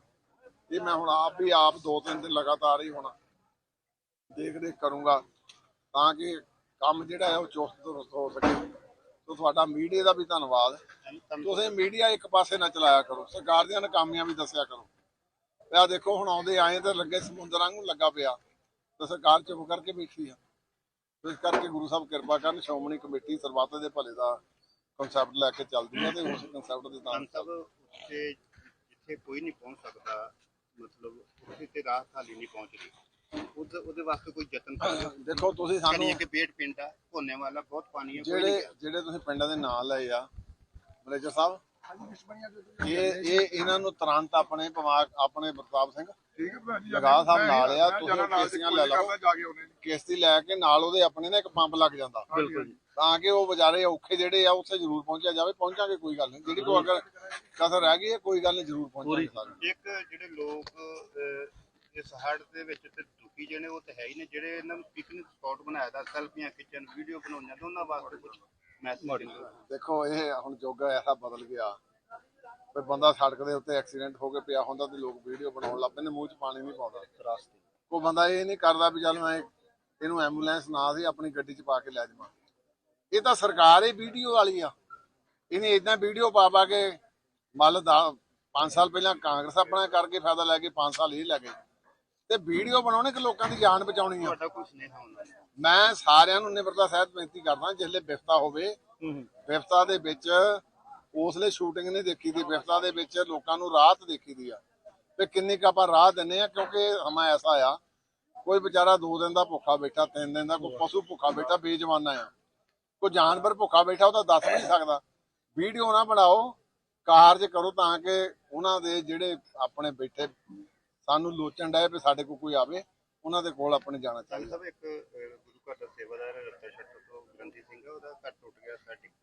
ਇਹ ਮੈਂ ਹੁਣ ਆਪ ਵੀ ਆਪ ਦੋ ਤਿੰਨ ਦਿਨ ਲਗਾਤਾਰ ਹੀ ਹੁਣ ਦੇਖ ਰੇਖ ਕਰੂੰਗਾ ਤਾਂ ਕਿ ਕੰਮ ਜਿਹੜਾ ਹੈ ਉਹ ਚੁਸਤ ਦੁਰਸਤ ਹੋ ਸਕੇ। ਸੋ ਤੁਹਾਡਾ ਮੀਡੀਆ ਦਾ ਵੀ ਧੰਨਵਾਦ। ਤੁਸੀਂ ਮੀਡੀਆ ਇੱਕ ਪਾਸੇ ਨਾ ਚਲਾਇਆ ਕਰੋ ਸਰਕਾਰ ਦੀਆਂ ਨਾਕਾਮੀਆਂ ਵੀ ਦੱਸਿਆ ਕਰੋ। ਆ ਦੇਖੋ, ਹੁਣ ਆਉਂਦੇ ਆਏ ਤੇ ਲੱਗੇ ਸਮੁੰਦਰ ਵਾਂਗੂ ਲੱਗਾ ਪਿਆ। ਤੇ ਸਰਕਾਰ ਚੁੱਪ ਕਰਕੇ ਬੈਠੀ ਆ। ਇਸ ਕਰਕੇ ਗੁਰੂ ਸਾਹਿਬ ਕਿਰਪਾ ਕਰਨ, ਸ਼੍ਰੋਮਣੀ ਕਮੇਟੀ ਸਰਬੱਤ ਦੇ ਭਲੇ ਦਾ ਕਨਸੈਪਟ ਲੈ ਕੇ ਚੱਲਦੀ ਹੈ ਤੇ ਉਸ ਕਨਸੈਪਟ ਦੇ ਤਾਂ ਸਾਹਿਬ, ਉੱਥੇ ਜਿੱਥੇ ਕੋਈ ਨਹੀਂ ਪਹੁੰਚ ਸਕਦਾ ਮਤਲਬ ਉੱਥੇ ਤੇ ਰਾਹ ਖਾਲੀ ਨਹੀਂ ਪਹੁੰਚ ਰਹੀ ਉਹਦੇ ਉਹਦੇ ਵਾਸਤੇ ਕੋਈ ਯਤਨ ਕਰੋ <coughs> ਦੇਖੋ ਤੁਸੀਂ ਸਾਨੂੰ ਕਿ ਬੇਟ ਪਿੰਡ ਆ ਭੋਨੇ ਵਾਲਾ ਬਹੁਤ ਪਾਣੀ ਹੈ ਜਿਹੜੇ। ਜਿਹੜੇ ਤੁਸੀਂ ਪਿੰਡਾਂ ਦੇ ਨਾਂ ਲਏ ਆ ਮੈਨੇਜਰ ਸਾਹਿਬ ਇਹ ਇਹ ਇਹਨਾਂ ਨੂੰ ਤੁਰੰਤ ਆਪਣੇ ਆਪਣੇ ਪ੍ਰਤਾਪ ਸਿੰਘ ਠੀਕ ਹੈ ਭਾਜੀ ਲਗਾ ਸਾਹਿਬ ਨਾਲ ਆ, ਤੁਸੀਂ ਕੇਸੀਆਂ ਲੈ ਲਓ। ਜਾ ਕੇ ਉਹਨੇ ਕਿਸ਼ਤੀ ਲੈ ਕੇ ਨਾਲ ਉਹਦੇ ਆਪਣੇ ਨਾ ਇੱਕ ਪੰਪ ਲੱਗ ਜਾਂਦਾ। ਬਿਲਕੁਲ ਜੀ। ਤਾਂ ਕਿ ਉਹ ਵਿਚਾਰੇ ਔਖੇ ਜਿਹੜੇ ਆ ਉੱਥੇ ਜ਼ਰੂਰ ਪਹੁੰਚਿਆ ਜਾਵੇ। ਪਹੁੰਚਾਂਗੇ ਕੋਈ ਗੱਲ ਨਹੀਂ। ਜਿਹੜੀ ਕੋਈ ਅਗਰ ਕਸਰ ਰਹਿ ਗਈ ਹੈ ਕੋਈ ਗੱਲ ਨਹੀਂ ਜ਼ਰੂਰ ਪਹੁੰਚਾਂਗੇ ਸਾਰੇ। ਇੱਕ ਜਿਹੜੇ ਲੋਕ ਇਸ ਹੜ ਦੇ ਵਿੱਚ ਤੇ ਦੁਖੀ ਜਿਹੜੇ ਉਹ ਤੇ ਹੈ ਹੀ ਨੇ। ਜਿਹੜੇ ਇਹਨਾਂ ਨੂੰ ਪਿਕਨਿਕ ਸਪੌਟ ਬਣਾਇਆ ਦਾ ਸੈਲਫੀਆਂ ਖਿੱਚਣ ਵੀਡੀਓ ਤੇ ਉਹਨਾਂ ਵਾਸਤੇ ਕੁਝ ਮੈਸੇਜ ਦੇਖੋ ਇਹ ਹੁਣ ਜੋਗਾ ਐਸਾ ਬਦਲ ਗਿਆ। ਕੋਈ ਬੰਦਾ ਸੜਕ ਦੇ ਉੱਤੇ ਐਕਸੀਡੈਂਟ ਹੋ ਕੇ ਪਿਆ ਹੁੰਦਾ ਤੇ ਲੋਕ ਵੀਡੀਓ ਬਣਾਉਣ ਲੱਗ ਪੈਂਦੇ ਮੂੰਹ 'ਚ ਪਾਣੀ ਨਹੀਂ ਪਾਉਂਦਾ। ਰਸਤੇ ਕੋਈ ਬੰਦਾ ਇਹ ਨਹੀਂ ਕਰਦਾ ਵੀ ਚੱਲ ਮੈਂ ਇਹਨੂੰ ਐਂਬੂਲੈਂਸ ਨਾ ਸੀ ਆਪਣੀ ਗੱਡੀ 'ਚ ਪਾ ਕੇ ਲੈ ਜਾਵਾਂ। ਇਹ ਤਾਂ ਸਰਕਾਰ ਹੀ ਵੀਡੀਓ ਵਾਲੀ ਆ। ਇਹਨੇ ਇਦਾਂ ਵੀਡੀਓ ਪਾ ਪਾ ਕੇ ਮੱਲ ਦਾ 5 ਸਾਲ ਪਹਿਲਾਂ ਕਾਂਗਰਸ ਆਪਣਾ ਕਰਕੇ ਫਾਇਦਾ ਲੈ ਕੇ 5 ਸਾਲ ਇਹ ਲੈ ਗਏ ਤੇ ਵੀਡੀਓ ਬਣਾਉਣੇ ਕਿ ਲੋਕਾਂ ਦੀ ਜਾਨ ਬਚਾਉਣੀ ਆ? ਮੈਂ ਸਾਰਿਆਂ ਨੂੰ ਨਿਮਰਤਾ ਸਹਿਤ ਬੇਨਤੀ ਕਰਦਾ ਜਿਸਲੇ ਬਿਫਤਾ ਹੋਵੇ ਬਿਫਤਾ ਦੇ ਵਿੱਚ ਉਸਲੇ ਸ਼ੂਟਿੰਗ ਨਹੀਂ ਦੇਖੀ ਦੀ ਬਿਫਤਾ ਦੇ ਵਿੱਚ ਲੋਕਾਂ ਨੂੰ ਰਾਹਤ ਦੇਖੀ ਦੀ ਆ। ਤੇ ਕਿੰਨੀ ਕੁ ਆਪਾਂ ਰਾਹ ਦਿੰਨੇ ਆ ਕਿਉਂਕਿ ਸਮਾਂ ਐਸਾ ਆ ਕੋਈ ਵਿਚਾਰਾ 2 ਦਿਨ ਦਾ ਭੁੱਖਾ ਬੈਠਾ 3 ਦਿਨ ਦਾ ਕੋਈ ਪਸ਼ੂ ਭੁੱਖਾ ਬੈਠਾ ਬੇਜਵਾਨਾ ਆ। ਕੋਈ ਜਾਨਵਰ ਭੁੱਖਾ ਬੈਠਾ ਉਹ ਤਾਂ ਦੱਸ ਨਹੀਂ ਸਕਦਾ। ਵੀਡੀਓ ਨਾ ਬਣਾਓ ਕਾਰਜ ਕਰੋ ਤਾਂ ਕਿ ਉਹਨਾਂ ਦੇ ਜਿਹੜੇ ਆਪਣੇ ਬੈਠੇ ਸਾਨੂੰ ਲੋਚਣ ਡਏ ਵੀ ਸਾਡੇ ਕੋਲ ਕੋਈ ਆਵੇ ਉਹਨਾਂ ਦੇ ਕੋਲ ਆਪਣੇ ਜਾਣਾ ਚਾਹੀਦਾ। ਸਾਹਿਬ ਇੱਕ ਗੁਰੂ ਘਰ ਦਾ ਸੇਵਾਦਾਰ ਰੱਤਾ ਸ਼ੱਟਰ ਤੋਂ ਗ੍ਰੰਥੀ ਸਿੰਘ ਉਹਦਾ ਘਰ ਟੁੱਟ ਗਿਆ ਸਾ ਟਿਕ ਪਿਆ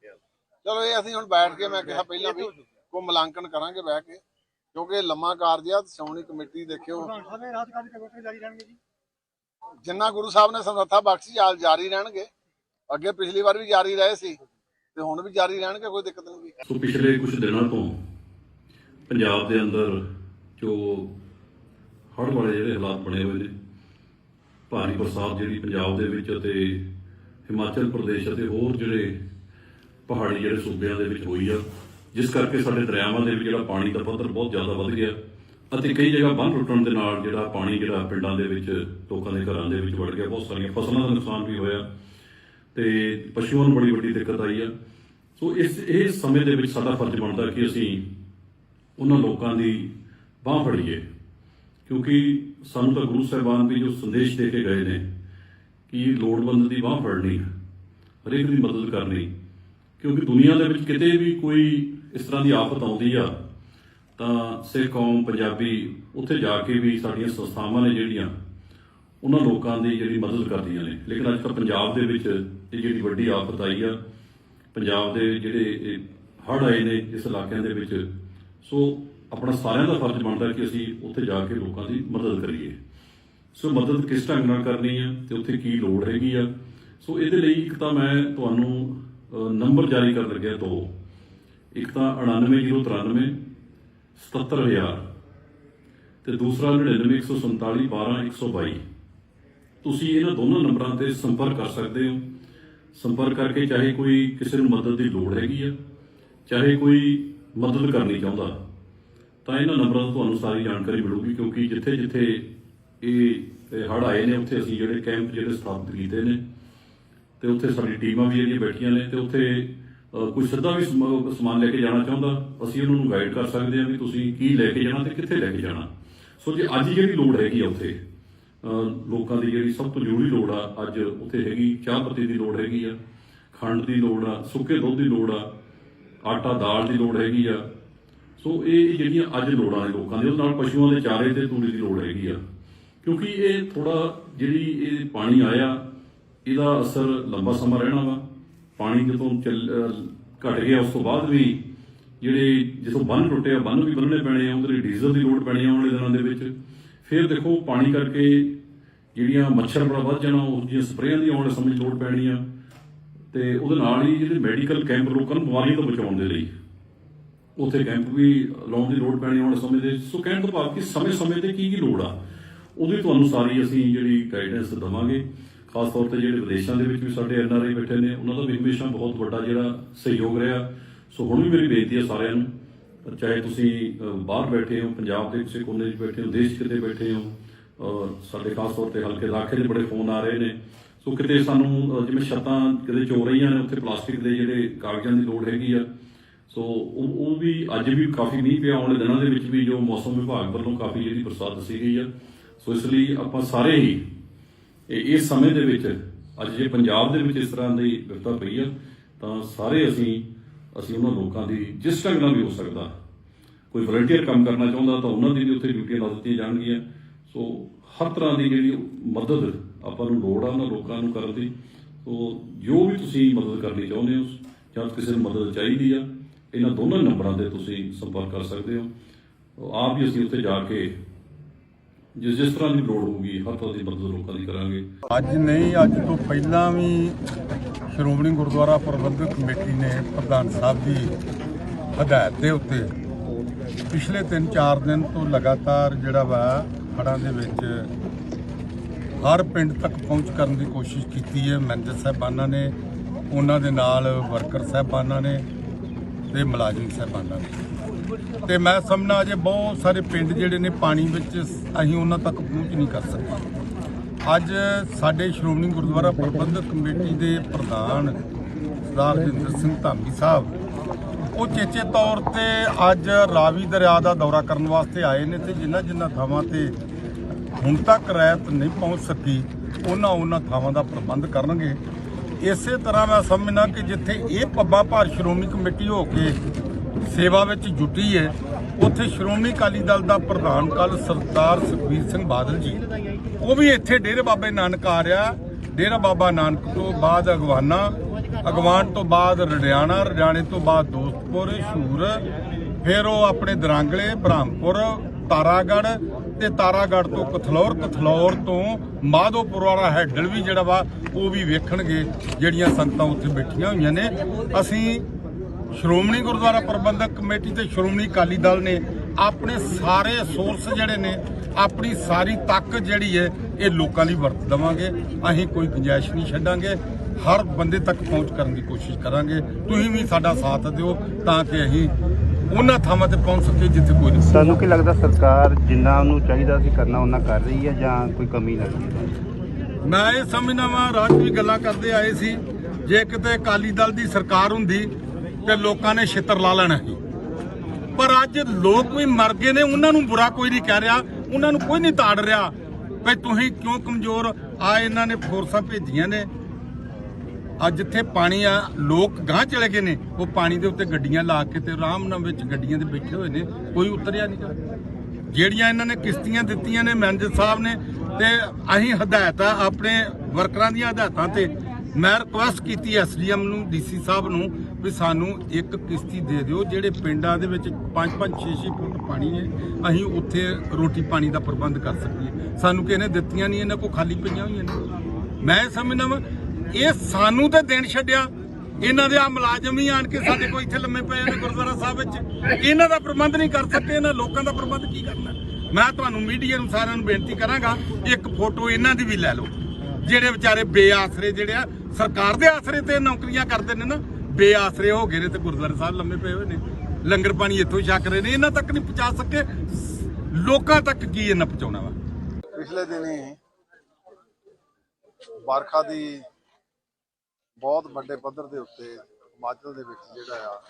ਚਲੋ ਇਹ ਅਸੀਂ ਹੁਣ ਬੈਠ ਕੇ ਮੈਂ ਕਿਹਾ ਪਹਿਲਾਂ ਵੀ ਕੋ ਮੁਲਾਂਕਣ ਕਰਾਂਗੇ ਬਹਿ ਕੇ ਕਿਉਂਕਿ ਲੰਮਾ ਕਾਰਜ ਆ ਸ਼੍ਰੋਮਣੀ ਕਮੇਟੀ ਦੇਖਿਓ। ਜਿੰਨਾ ਗੁਰੂ ਸਾਹਿਬ ਨੇ ਸਮਰੱਥਾ ਬਖਸ਼ੀ ਜਾਲ ਜਾਰੀ ਰਹਿਣਗੇ। ਅੱਗੇ ਪਿਛਲੀ ਵਾਰ ਵੀ ਜਾਰੀ ਰਹੇ ਸੀ ਤੇ ਹੁਣ ਵੀ ਜਾਰੀ ਰਹਿਣਗੇ ਕੋਈ ਦਿੱਕਤ ਨਹੀਂ ਸੋ ਪਿਛਲੇ ਕੁਝ ਦਿਨਾਂ ਤੋਂ ਪੰਜਾਬ ਦੇ ਅੰਦਰ ਜੋ ਹੜ੍ਹ ਵਾਲੇ ਜਿਹੜੇ ਹਾਲਾਤ ਬਣੇ ਹੋਏ ਨੇ ਭਾਰੀ ਬਰਸਾਤ ਜਿਹੜੀ ਪੰਜਾਬ ਦੇ ਵਿੱਚ ਅਤੇ ਹਿਮਾਚਲ ਪ੍ਰਦੇਸ਼ ਅਤੇ ਹੋਰ ਜਿਹੜੇ ਪਹਾੜੀ ਜਿਹੜੇ ਸੂਬਿਆਂ ਦੇ ਵਿੱਚ ਹੋਈ ਆ, ਜਿਸ ਕਰਕੇ ਸਾਡੇ ਦਰਿਆਵਾਂ ਦੇ ਵਿੱਚ ਜਿਹੜਾ ਪਾਣੀ ਦਾ ਪੱਧਰ ਬਹੁਤ ਜ਼ਿਆਦਾ ਵੱਧ ਗਿਆ ਅਤੇ ਕਈ ਜਗ੍ਹਾ ਬੰਨ ਟੁੱਟਣ ਦੇ ਨਾਲ ਜਿਹੜਾ ਪਾਣੀ ਜਿਹੜਾ ਪਿੰਡਾਂ ਦੇ ਵਿੱਚ, ਲੋਕਾਂ ਦੇ ਘਰਾਂ ਦੇ ਵਿੱਚ ਵੜ ਗਿਆ, ਬਹੁਤ ਸਾਰੀਆਂ ਫਸਲਾਂ ਦਾ ਨੁਕਸਾਨ ਵੀ ਹੋਇਆ ਤੇ ਪਸ਼ੂਆਂ ਨੂੰ ਬੜੀ ਵੱਡੀ ਦਿੱਕਤ ਆਈ ਆ। ਸੋ ਇਸ, ਇਹ ਸਮੇਂ ਦੇ ਵਿੱਚ ਸਾਡਾ ਫਰਜ਼ ਬਣਦਾ ਕਿ ਅਸੀਂ ਉਹਨਾਂ ਲੋਕਾਂ ਦੀ ਬਾਹ ਫੜੀਏ, ਕਿਉਂਕਿ ਸਾਨੂੰ ਤਾਂ ਗੁਰੂ ਸਾਹਿਬਾਨ ਵੀ ਜੋ ਸੰਦੇਸ਼ ਦੇ ਕੇ ਗਏ ਨੇ ਕਿ ਲੋੜਵੰਦ ਦੀ ਬਾਹ ਫੜਨੀ ਹਰੇਕ ਦੀ ਮਦਦ ਕਰਨੀ ਕਿਉਂਕਿ ਦੁਨੀਆ ਦੇ ਵਿੱਚ ਕਿਤੇ ਵੀ ਕੋਈ ਇਸ ਤਰ੍ਹਾਂ ਦੀ ਆਫਤ ਆਉਂਦੀ ਆ, ਤਾਂ ਸਿੱਖ ਕੌਮ, ਪੰਜਾਬੀ ਉੱਥੇ ਜਾ ਕੇ ਵੀ ਸਾਡੀਆਂ ਸੰਸਥਾਵਾਂ ਨੇ ਜਿਹੜੀਆਂ, ਉਹਨਾਂ ਲੋਕਾਂ ਦੀ ਜਿਹੜੀ ਮਦਦ ਕਰਦੀਆਂ ਨੇ। ਲੇਕਿਨ ਅੱਜ ਕੱਲ੍ਹ ਪੰਜਾਬ ਦੇ ਵਿੱਚ ਇਹ ਜਿਹੜੀ ਵੱਡੀ ਆਫਤ ਆਈ ਆ, ਪੰਜਾਬ ਦੇ ਜਿਹੜੇ ਹੜ੍ਹ ਆਏ ਨੇ ਇਸ ਇਲਾਕਿਆਂ ਦੇ ਵਿੱਚ, ਸੋ ਆਪਣਾ ਸਾਰਿਆਂ ਦਾ ਫਰਜ਼ ਬਣਦਾ ਕਿ ਅਸੀਂ ਉੱਥੇ ਜਾ ਕੇ ਲੋਕਾਂ ਦੀ ਮਦਦ ਕਰੀਏ। ਸੋ ਮਦਦ ਕਿਸ ਢੰਗ ਨਾਲ ਕਰਨੀ ਆ ਤੇ ਉੱਥੇ ਕੀ ਲੋੜ ਹੈਗੀ ਆ? ਸੋ ਇਹਦੇ ਲਈ ਇੱਕ ਤਾਂ ਮੈਂ ਤੁਹਾਨੂੰ ਨੰਬਰ ਜਾਰੀ ਕਰਨ ਲੱਗਿਆ ਦੋ। ਇੱਕ ਤਾਂ 99093 77000 ਤੇ ਦੂਸਰਾ 99147 12122 ਤੁਸੀਂ ਇਹਨਾਂ ਦੋਨਾਂ ਨੰਬਰਾਂ ਤੇ ਸੰਪਰਕ ਕਰ ਸਕਦੇ ਹੋ। ਸੰਪਰਕ ਕਰਕੇ ਚਾਹੇ ਕੋਈ ਕਿਸੇ ਨੂੰ ਮਦਦ ਦੀ ਲੋੜ ਹੈਗੀ ਆ, ਚਾਹੇ ਕੋਈ ਮਦਦ ਕਰਨੀ ਚਾਹੁੰਦਾ, ਤਾਂ ਇਹਨਾਂ ਨੰਬਰਾਂ ਤੋਂ ਤੁਹਾਨੂੰ ਸਾਰੀ ਜਾਣਕਾਰੀ ਮਿਲੂਗੀ, ਕਿਉਂਕਿ ਜਿੱਥੇ ਜਿੱਥੇ ਇਹ ਹੜ ਆਏ ਨੇ, ਉੱਥੇ ਅਸੀਂ ਜਿਹੜੇ ਕੈਂਪ ਜਿਹੜੇ ਸਥਾਪਿਤ ਕੀਤੇ ਨੇ ਤੇ ਉੱਥੇ ਸਾਡੀ ਟੀਮਾਂ ਵੀ ਜਿਹੜੀਆਂ ਬੈਠੀਆਂ ਨੇ ਤੇ ਉੱਥੇ ਅ, ਕੋਈ ਸਿੱਧਾ ਵੀ ਸਮਾਨ ਲੈ ਕੇ ਜਾਣਾ ਚਾਹੁੰਦਾ ਅਸੀਂ ਉਹਨਾਂ ਨੂੰ ਗਾਈਡ ਕਰ ਸਕਦੇ ਹਾਂ ਵੀ ਤੁਸੀਂ ਕੀ ਲੈ ਕੇ ਜਾਣਾ ਤੇ ਕਿੱਥੇ ਲੈ ਕੇ ਜਾਣਾ। ਸੋ ਜੇ ਅੱਜ ਜਿਹੜੀ ਲੋੜ ਹੈਗੀ ਆ ਉੱਥੇ ਲੋਕਾਂ ਦੀ ਜਿਹੜੀ ਸਭ ਤੋਂ ਜ਼ਰੂਰੀ ਲੋੜ ਆ ਅੱਜ ਉੱਥੇ ਹੈਗੀ ਚਾਹ ਪੱਤੀ ਦੀ ਲੋੜ ਹੈਗੀ ਆ ਖੰਡ ਦੀ ਲੋੜ ਆ ਸੁੱਕੇ ਦੁੱਧ ਦੀ ਲੋੜ ਆ ਆਟਾ ਦਾਲ ਦੀ ਲੋੜ ਹੈਗੀ ਆ। ਸੋ ਇਹ ਜਿਹੜੀਆਂ ਅੱਜ ਲੋੜਾਂ ਨੇ ਲੋਕਾਂ ਦੇ ਉਹਦੇ ਨਾਲ ਪਸ਼ੂਆਂ ਦੇ ਚਾਰੇ ਤੇ ਤੂੜੀ ਦੀ ਲੋੜ ਹੈਗੀ ਆ। ਕਿਉਂਕਿ ਇਹ ਥੋੜਾ ਜਿਹੜੀ ਇਹ ਪਾਣੀ ਆਇਆ ਇਹਦਾ ਅਸਰ ਲੰਬਾ ਸਮਾਂ ਰਹਿਣਾ ਵਾ। ਪਾਣੀ ਜਦੋਂ ਚੱਲ, ਅਹ, ਘਟ ਗਿਆ, ਉਸ ਤੋਂ ਬਾਅਦ ਵੀ ਜਿਹੜੇ ਜਿਸੋਂ ਬੰਨ ਟੁੱਟਿਆ ਬੰਨ ਵੀ ਬੰਨਣੇ ਪੈਣੇ ਆ ਉਹਦੇ ਲਈ ਡੀਜ਼ਲ ਦੀ ਲੋੜ ਪੈਣੀ ਆਉਣ ਵਾਲੇ ਦਿਨਾਂ ਦੇ ਵਿੱਚ। ਫਿਰ ਦੇਖੋ, ਪਾਣੀ ਕਰਕੇ ਜਿਹੜੀਆਂ ਮੱਛਰ ਬੜਾ ਵੱਧ ਜਾਣਾ ਉਸ ਦੀਆਂ ਸਪਰੇਆਂ ਦੀ ਆਉਣ ਸਮੇਂ 'ਚ ਲੋੜ ਪੈਣੀ ਆ। ਤੇ ਉਹਦੇ ਨਾਲ ਹੀ ਜਿਹੜੇ ਮੈਡੀਕਲ ਕੈਂਪ ਲੋਕਾਂ ਨੂੰ ਬਿਮਾਰੀਆਂ ਤੋਂ ਬਚਾਉਣ ਦੇ ਲਈ ਉੱਥੇ ਕੈਂਪ ਵੀ ਲਾਉਣ ਦੀ ਲੋੜ ਪੈਣੀ ਆਉਣ ਸਮੇਂ ਦੇ ਸੋ ਕਹਿਣ ਤੋਂ ਭਾਵ ਕਿ ਸਮੇਂ-ਸਮੇਂ ਤੇ ਕੀ ਕੀ ਲੋੜ ਆ, ਉਹਦੀ ਤੁਹਾਨੂੰ ਸਾਰੀ ਅਸੀਂ ਜਿਹੜੀ ਗਾਈਡੈਂਸ ਦਵਾਂਗੇ। ਖਾਸ ਤੌਰ ਤੇ ਜਿਹੜੇ ਵਿਦੇਸ਼ਾਂ ਦੇ ਵਿੱਚ ਵੀ ਸਾਡੇ ਐਨਆਰਆਈ ਬੈਠੇ ਨੇ, ਉਹਨਾਂ ਦਾ ਵੀ ਹਮੇਸ਼ਾ ਬਹੁਤ ਵੱਡਾ ਜਿਹੜਾ ਸਹਿਯੋਗ ਰਿਹਾ। ਸੋ ਹੁਣ ਵੀ ਮੇਰੀ ਬੇਨਤੀ ਹੈ ਸਾਰਿਆਂ ਨੂੰ ਚਾਹੇ ਤੁਸੀਂ ਬਾਹਰ ਬੈਠੇ ਹੋ, ਪੰਜਾਬ ਦੇ ਕਿਸੇ ਕੋਨੇ 'ਚ ਬੈਠੇ ਹੋ, ਦੇਸ਼ ਕਿਤੇ ਬੈਠੇ ਹੋ ਔਰ ਸਾਡੇ ਖਾਸ ਤੌਰ ਤੇ ਹਲਕੇ ਇਲਾਕੇ ਦੇ ਬੜੇ ਫੋਨ ਆ ਰਹੇ ਨੇ। ਸੋ ਕਿਤੇ ਸਾਨੂੰ ਜਿਵੇਂ ਛੱਤਾਂ ਕਿਤੇ ਚੋ ਰਹੀਆਂ ਨੇ, ਉੱਥੇ ਪਲਾਸਟਿਕ ਦੇ ਜਿਹੜੇ ਕਾਗਜ਼ਾਂ ਦੀ ਲੋੜ ਹੈਗੀ ਆ। ਸੋ ਉਹ ਉਹ ਵੀ ਅੱਜ ਵੀ ਕਾਫੀ ਮੀਂਹ ਪਿਆ, ਆਉਣ ਵਾਲੇ ਦਿਨਾਂ ਦੇ ਵਿੱਚ ਵੀ ਜੋ ਮੌਸਮ ਵਿਭਾਗ ਵੱਲੋਂ ਕਾਫੀ ਜਿਹੜੀ ਬਰਸਾਤ ਦੱਸੀ ਗਈ ਆ। ਸੋ ਇਸ ਲਈ ਆਪਾਂ ਸਾਰੇ ਹੀ ਇਹ ਇਸ ਸਮੇਂ ਦੇ ਵਿੱਚ, ਅੱਜ ਜੇ ਪੰਜਾਬ ਦੇ ਵਿੱਚ ਇਸ ਤਰ੍ਹਾਂ ਦੀ ਵਿਪਤਾ ਪਈ ਆ, ਤਾਂ ਸਾਰੇ ਅਸੀਂ ਅਸੀਂ ਉਹਨਾਂ ਲੋਕਾਂ ਦੀ ਜਿਸ ਢੰਗ ਨਾਲ ਵੀ ਹੋ ਸਕਦਾ, ਕੋਈ ਵਲੰਟੀਅਰ ਕੰਮ ਕਰਨਾ ਚਾਹੁੰਦਾ ਤਾਂ ਉਹਨਾਂ ਦੀ ਵੀ ਉੱਥੇ ਡਿਊਟੀਆਂ ਲਾ ਦਿੱਤੀਆਂ ਜਾਣਗੀਆਂ। ਸੋ ਹਰ ਤਰ੍ਹਾਂ ਦੀ ਜਿਹੜੀ ਮਦਦ ਆਪਾਂ ਨੂੰ ਲੋੜ ਆ ਉਹਨਾਂ ਲੋਕਾਂ ਨੂੰ ਕਰਨ ਦੀ, ਸੋ ਜੋ ਵੀ ਤੁਸੀਂ ਮਦਦ ਕਰਨੀ ਚਾਹੁੰਦੇ ਹੋ, ਜਾਂ ਕਿਸੇ ਨੂੰ ਮਦਦ ਚਾਹੀਦੀ ਆ, ਇਹਨਾਂ ਦੋਨਾਂ ਨੰਬਰਾਂ ਤੇ ਤੁਸੀਂ ਸੰਪਰਕ ਕਰ ਸਕਦੇ ਹੋ। ਆਪ ਵੀ ਅਸੀਂ ਉੱਥੇ ਜਾ ਕੇ ਜਿਸ ਜਿਸ ਤਰ੍ਹਾਂ ਦੀ ਲੋੜ ਹੋਊਗੀ, ਹਰ ਤਰ੍ਹਾਂ ਦੀ ਮਦਦ ਲੋਕਾਂ ਦੀ ਕਰਾਂਗੇ। ਅੱਜ ਨਹੀਂ, ਅੱਜ ਤੋਂ ਪਹਿਲਾਂ ਵੀ ਸ਼੍ਰੋਮਣੀ ਗੁਰਦੁਆਰਾ ਪ੍ਰਬੰਧਕ ਕਮੇਟੀ ਨੇ ਪ੍ਰਧਾਨ ਸਾਹਿਬ ਦੀ ਹਦਾਇਤ ਦੇ ਉੱਤੇ ਪਿਛਲੇ 3-4 ਦਿਨ ਤੋਂ ਲਗਾਤਾਰ ਜਿਹੜਾ ਵਾ ਹੜ੍ਹਾਂ ਦੇ ਵਿੱਚ ਹਰ ਪਿੰਡ ਤੱਕ ਪਹੁੰਚ ਕਰਨ ਦੀ ਕੋਸ਼ਿਸ਼ ਕੀਤੀ ਹੈ। ਮੈਨੇਜਰ ਸਾਹਿਬਾਨਾਂ ਨੇ, ਉਹਨਾਂ ਦੇ ਨਾਲ ਵਰਕਰ ਸਾਹਿਬਾਨਾਂ ਨੇ ਤੇ ਮੁਲਾਜ਼ਮ ਸਾਹਿਬਾਨਾਂ ਨੇ। ਤੇ ਮੈਂ ਸਮਝਣਾ ਅਜੇ ਬਹੁਤ ਸਾਰੇ ਪਿੰਡ ਜਿਹੜੇ ਨੇ ਪਾਣੀ ਵਿੱਚ ਅਸੀਂ ਉਹਨਾਂ ਤੱਕ ਪਹੁੰਚ ਨਹੀਂ ਕਰ ਸਕੇ। ਅੱਜ ਸਾਡੇ ਸ਼੍ਰੋਮਣੀ ਗੁਰਦੁਆਰਾ ਪ੍ਰਬੰਧਕ ਕਮੇਟੀ ਦੇ ਪ੍ਰਧਾਨ ਸਰਦਾਰ ਜਿੰਦਰ ਸਿੰਘ ਧਾਮੀ ਸਾਹਿਬ, ਉਹ ਚੇਚੇ ਤੌਰ ਤੇ ਅੱਜ ਰਾਵੀ ਦਰਿਆ ਦਾ ਦੌਰਾ ਕਰਨ ਵਾਸਤੇ ਆਏ ਨੇ ਤੇ ਜਿਨ੍ਹਾਂ ਜਿਨ੍ਹਾਂ ਥਾਵਾਂ ਤੇ ਹੁਣ ਤੱਕ ਰਾਇਤ ਨਹੀਂ ਪਹੁੰਚ ਸਕੀ, ਉਹਨਾਂ ਉਹਨਾਂ ਥਾਵਾਂ ਦਾ ਪ੍ਰਬੰਧ ਕਰਨਗੇ। ਇਸੇ ਤਰ੍ਹਾਂ ਮੈਂ ਸਮਝਣਾ ਕਿ ਜਿੱਥੇ ਇਹ ਪੱਬਾ ਭਾਰ ਸ਼੍ਰੋਮਣੀ ਕਮੇਟੀ ਹੋ ਕੇ ਸੇਵਾ ਵਿੱਚ ਜੁਟੀ ਹੈ ਉੱਥੇ ਸ਼੍ਰੋਮਣੀ ਅਕਾਲੀ ਦਲ ਦਾ ਪ੍ਰਧਾਨ ਕੱਲ ਸਰਦਾਰ ਸੁਖਬੀਰ ਸਿੰਘ ਬਾਦਲ ਜੀ। ਉਹ ਵੀ ਇੱਥੇ ਡੇਰੇ ਬਾਬੇ ਨਾਨਕ ਆ ਰਿਹਾ। ਡੇਰਾ ਬਾਬਾ ਨਾਨਕ ਤੋਂ ਬਾਅਦ ਅਗਵਾਨਾ, ਅਗਵਾਨ ਤੋਂ ਬਾਅਦ ਰੜਿਆਣਾ, ਰੜਿਆਣੇ ਤੋਂ ਬਾਅਦ ਦੋਸਤਪੁਰ, ਸ਼ੂਰ, ਫਿਰ ਉਹ ਆਪਣੇ ਦਰਾਂਗਲੇ, ਬ੍ਰਹਮਪੁਰ ਤਾਰਾਗੜ ਤੇ ਤਾਰਾਗੜ ਤੋਂ ਕਥਲੌਰ ਕਥਲੌਰ ਤੋਂ ਮਾਧੋਪੁਰ ਵਾਲਾ ਹੈਡਲ ਵੀ ਜਿਹੜਾ ਵਾ, ਉਹ ਵੀ ਵੇਖਣਗੇ, ਜਿਹੜੀਆਂ ਸੰਗਤਾਂ ਉੱਥੇ ਬੈਠੀਆਂ ਹੋਈਆਂ ਨੇ। ਅਸੀਂ ਸ਼੍ਰੋਮਣੀ ਗੁਰਦੁਆਰਾ ਪ੍ਰਬੰਧਕ ਕਮੇਟੀ ਤੇ ਸ਼੍ਰੋਮਣੀ ਅਕਾਲੀ ਦਲ ਨੇ ਆਪਣੇ ਸਾਰੇ ਸੋਰਸ ਜਿਹੜੇ ਨੇ ਆਪਣੀ ਸਾਰੀ ਤਾਕਤ ਜਿਹੜੀ ਹੈ ਇਹ ਲੋਕਾਂ ਲਈ ਵਰਤ ਦੇਵਾਂਗੇ। ਅਸੀਂ ਕੋਈ ਗੁੰਜਾਇਸ਼ ਨਹੀਂ ਛੱਡਾਂਗੇ। ਹਰ ਬੰਦੇ ਤੱਕ ਪਹੁੰਚ ਕਰਨ ਦੀ ਕੋਸ਼ਿਸ਼ ਕਰਾਂਗੇ। ਤੁਸੀਂ ਵੀ ਸਾਡਾ ਸਾਥ ਦਿਓ ਤਾਂ ਕਿ ਅਸੀਂ ਉਹਨਾਂ ਥਾਵਾਂ ਤੇ ਪਹੁੰਚ ਸਕੀਏ ਜਿੱਥੇ ਕੋਈ ਨਹੀਂ। ਤੁਹਾਨੂੰ ਕੀ ਲੱਗਦਾ ਸਰਕਾਰ ਜਿੰਨਾ ਉਹਨੂੰ ਚਾਹੀਦਾ ਸੀ ਕਰਨਾ ਉਹਨਾਂ ਕਰ ਰਹੀ ਹੈ ਜਾਂ ਕੋਈ ਕਮੀ ਲੱਗਦੀ ਹੈ? ਮੈਂ ਇਹ ਸਮਝਦਾ ਵਾਂ ਰਾਜ ਵੀ ਗੱਲਾਂ ਕਰਦੇ ਆਏ ਸੀ। ਜੇ ਕਿਤੇ ਅਕਾਲੀ ਦਲ ਦੀ ਸਰਕਾਰ ਹੁੰਦੀ ਤੇ ਲੋਕਾਂ ਨੇ ਛਿੱਤਰ ਲਾ ਲੈਣਾ ਸੀ। ਪਰ ਅੱਜ ਲੋਕ ਵੀ ਮਰ ਗਏ ਨੇ, ਉਹਨਾਂ ਨੂੰ ਬੁਰਾ ਕੋਈ ਨਹੀਂ ਕਹਿ ਰਿਹਾ, ਉਹਨਾਂ ਨੂੰ ਕੋਈ ਨਹੀਂ ਤਾੜ ਰਿਹਾ ਵੀ ਤੁਸੀਂ ਕਿਉਂ ਕਮਜ਼ੋਰ ਆ, ਇਹਨਾਂ ਨੇ ਫੋਰਸਾਂ ਭੇਜੀਆਂ ਨੇ। ਅੱਜ ਜਿੱਥੇ ਪਾਣੀ ਆ, ਲੋਕ ਗਾਂ ਚਲੇ ਗਏ ਨੇ, ਉਹ ਪਾਣੀ ਦੇ ਉੱਤੇ ਗੱਡੀਆਂ ਲਾ ਕੇ ਤੇ ਆਰਾਮ ਨਾਲ ਵਿੱਚ ਗੱਡੀਆਂ ਦੇ ਬੈਠੇ ਹੋਏ ਨੇ, ਕੋਈ ਉਤਰਿਆ ਨਹੀਂ ਜਿਹੜੀਆਂ ਇਹਨਾਂ ਨੇ ਕਿਸ਼ਤੀਆਂ ਦਿੱਤੀਆਂ ਨੇ ਮੈਨੇਜਰ ਸਾਹਿਬ ਨੇ, ਤੇ ਅਸੀਂ ਹਦਾਇਤਾਂ ਆਪਣੇ ਵਰਕਰਾਂ ਦੀਆਂ ਹਦਾਇਤਾਂ ਤੇ ਮੈਂ ਰਿਕੁਐਸਟ ਕੀਤੀ ਐਸਡੀਐਮ ਨੂੰ, ਡੀਸੀ ਸਾਹਿਬ ਨੂੰ ਵੀ ਸਾਨੂੰ ਇੱਕ ਕਿਸ਼ਤੀ ਦੇ ਦਿਓ, ਜਿਹੜੇ ਪਿੰਡਾਂ ਦੇ ਵਿੱਚ 5-5 6-6 ਫੁੱਟ ਪਾਣੀ ਹੈ, ਅਸੀਂ ਉੱਥੇ ਰੋਟੀ ਪਾਣੀ ਦਾ ਪ੍ਰਬੰਧ ਕਰ ਸਕੀਏ। ਸਾਨੂੰ ਕਿਸੇ ਨੇ ਦਿੱਤੀਆਂ ਨਹੀਂ, ਇਹਨਾਂ ਕੋ ਖਾਲੀ ਪਈਆਂ ਹੋਈਆਂ ਨੇ। ਮੈਂ ਸਮਝਦਾ ਵਾਂ, ਇਹ ਸਾਨੂੰ ਤਾਂ ਦਿਨ ਛੱਡਿਆ। ਇਹਨਾਂ ਦੇ ਆ ਮੁਲਾਜ਼ਮ ਹੀ ਆਣ ਕੇ ਸਾਡੇ ਕੋਲ ਇੱਥੇ ਲੰਮੇ ਪਏ ਨੇ ਗੁਰਦੁਆਰਾ ਸਾਹਿਬ ਵਿੱਚ। ਇਹਨਾਂ ਦਾ ਪ੍ਰਬੰਧ ਨਹੀਂ ਕਰ ਸਕੇ ਇਹਨਾਂ ਲੋਕਾਂ ਦਾ ਪ੍ਰਬੰਧ ਕੀ ਕਰਨਾ? ਮੈਂ ਤੁਹਾਨੂੰ ਮੀਡੀਆ ਨੂੰ ਸਾਰਿਆਂ ਨੂੰ ਬੇਨਤੀ ਕਰਾਂਗਾ, ਇੱਕ ਫੋਟੋ ਇਹਨਾਂ ਦੀ ਵੀ ਲੈ ਲਓ। ਜਿਹੜੇ ਵਿਚਾਰੇ ਬੇਆਸਰੇ ਜਿਹੜੇ ਆ, ਸਰਕਾਰ ਦੇ ਆਸਰੇ ਤੇ ਨੌਕਰੀਆਂ ਕਰਦੇ ਨੇ ਨਾ ਬੇਆਸਰੇ ਹੋ ਗਏ ਨੇ ਤੇ ਗੁਰਦੁਆਰਾ ਸਾਹਿਬ ਲੰਮੇ ਪਏ ਹੋਏ ਨੇ। ਲੰਗਰ ਪਾਣੀ ਇੱਥੋਂ ਹੀ ਛਕ ਰਹੇ ਨੇ। ਇਹਨਾਂ ਤੱਕ ਨਹੀਂ ਪਹੁੰਚਾ ਸਕੇ। ਲੋਕਾਂ ਤੱਕ ਕੀ ਇਹਨਾਂ ਪਹੁੰਚਾਉਣਾ ਵਾ? ਪਿਛਲੇ ਦਿਨੀ ਵਰਖਾ ਦੀ ਬਹੁਤ ਵੱਡੇ ਪੱਧਰ ਦੇ ਉੱਤੇ ਹਿਮਾਚਲ ਦੇ ਵਿੱਚ ਜਿਹੜਾ ਆ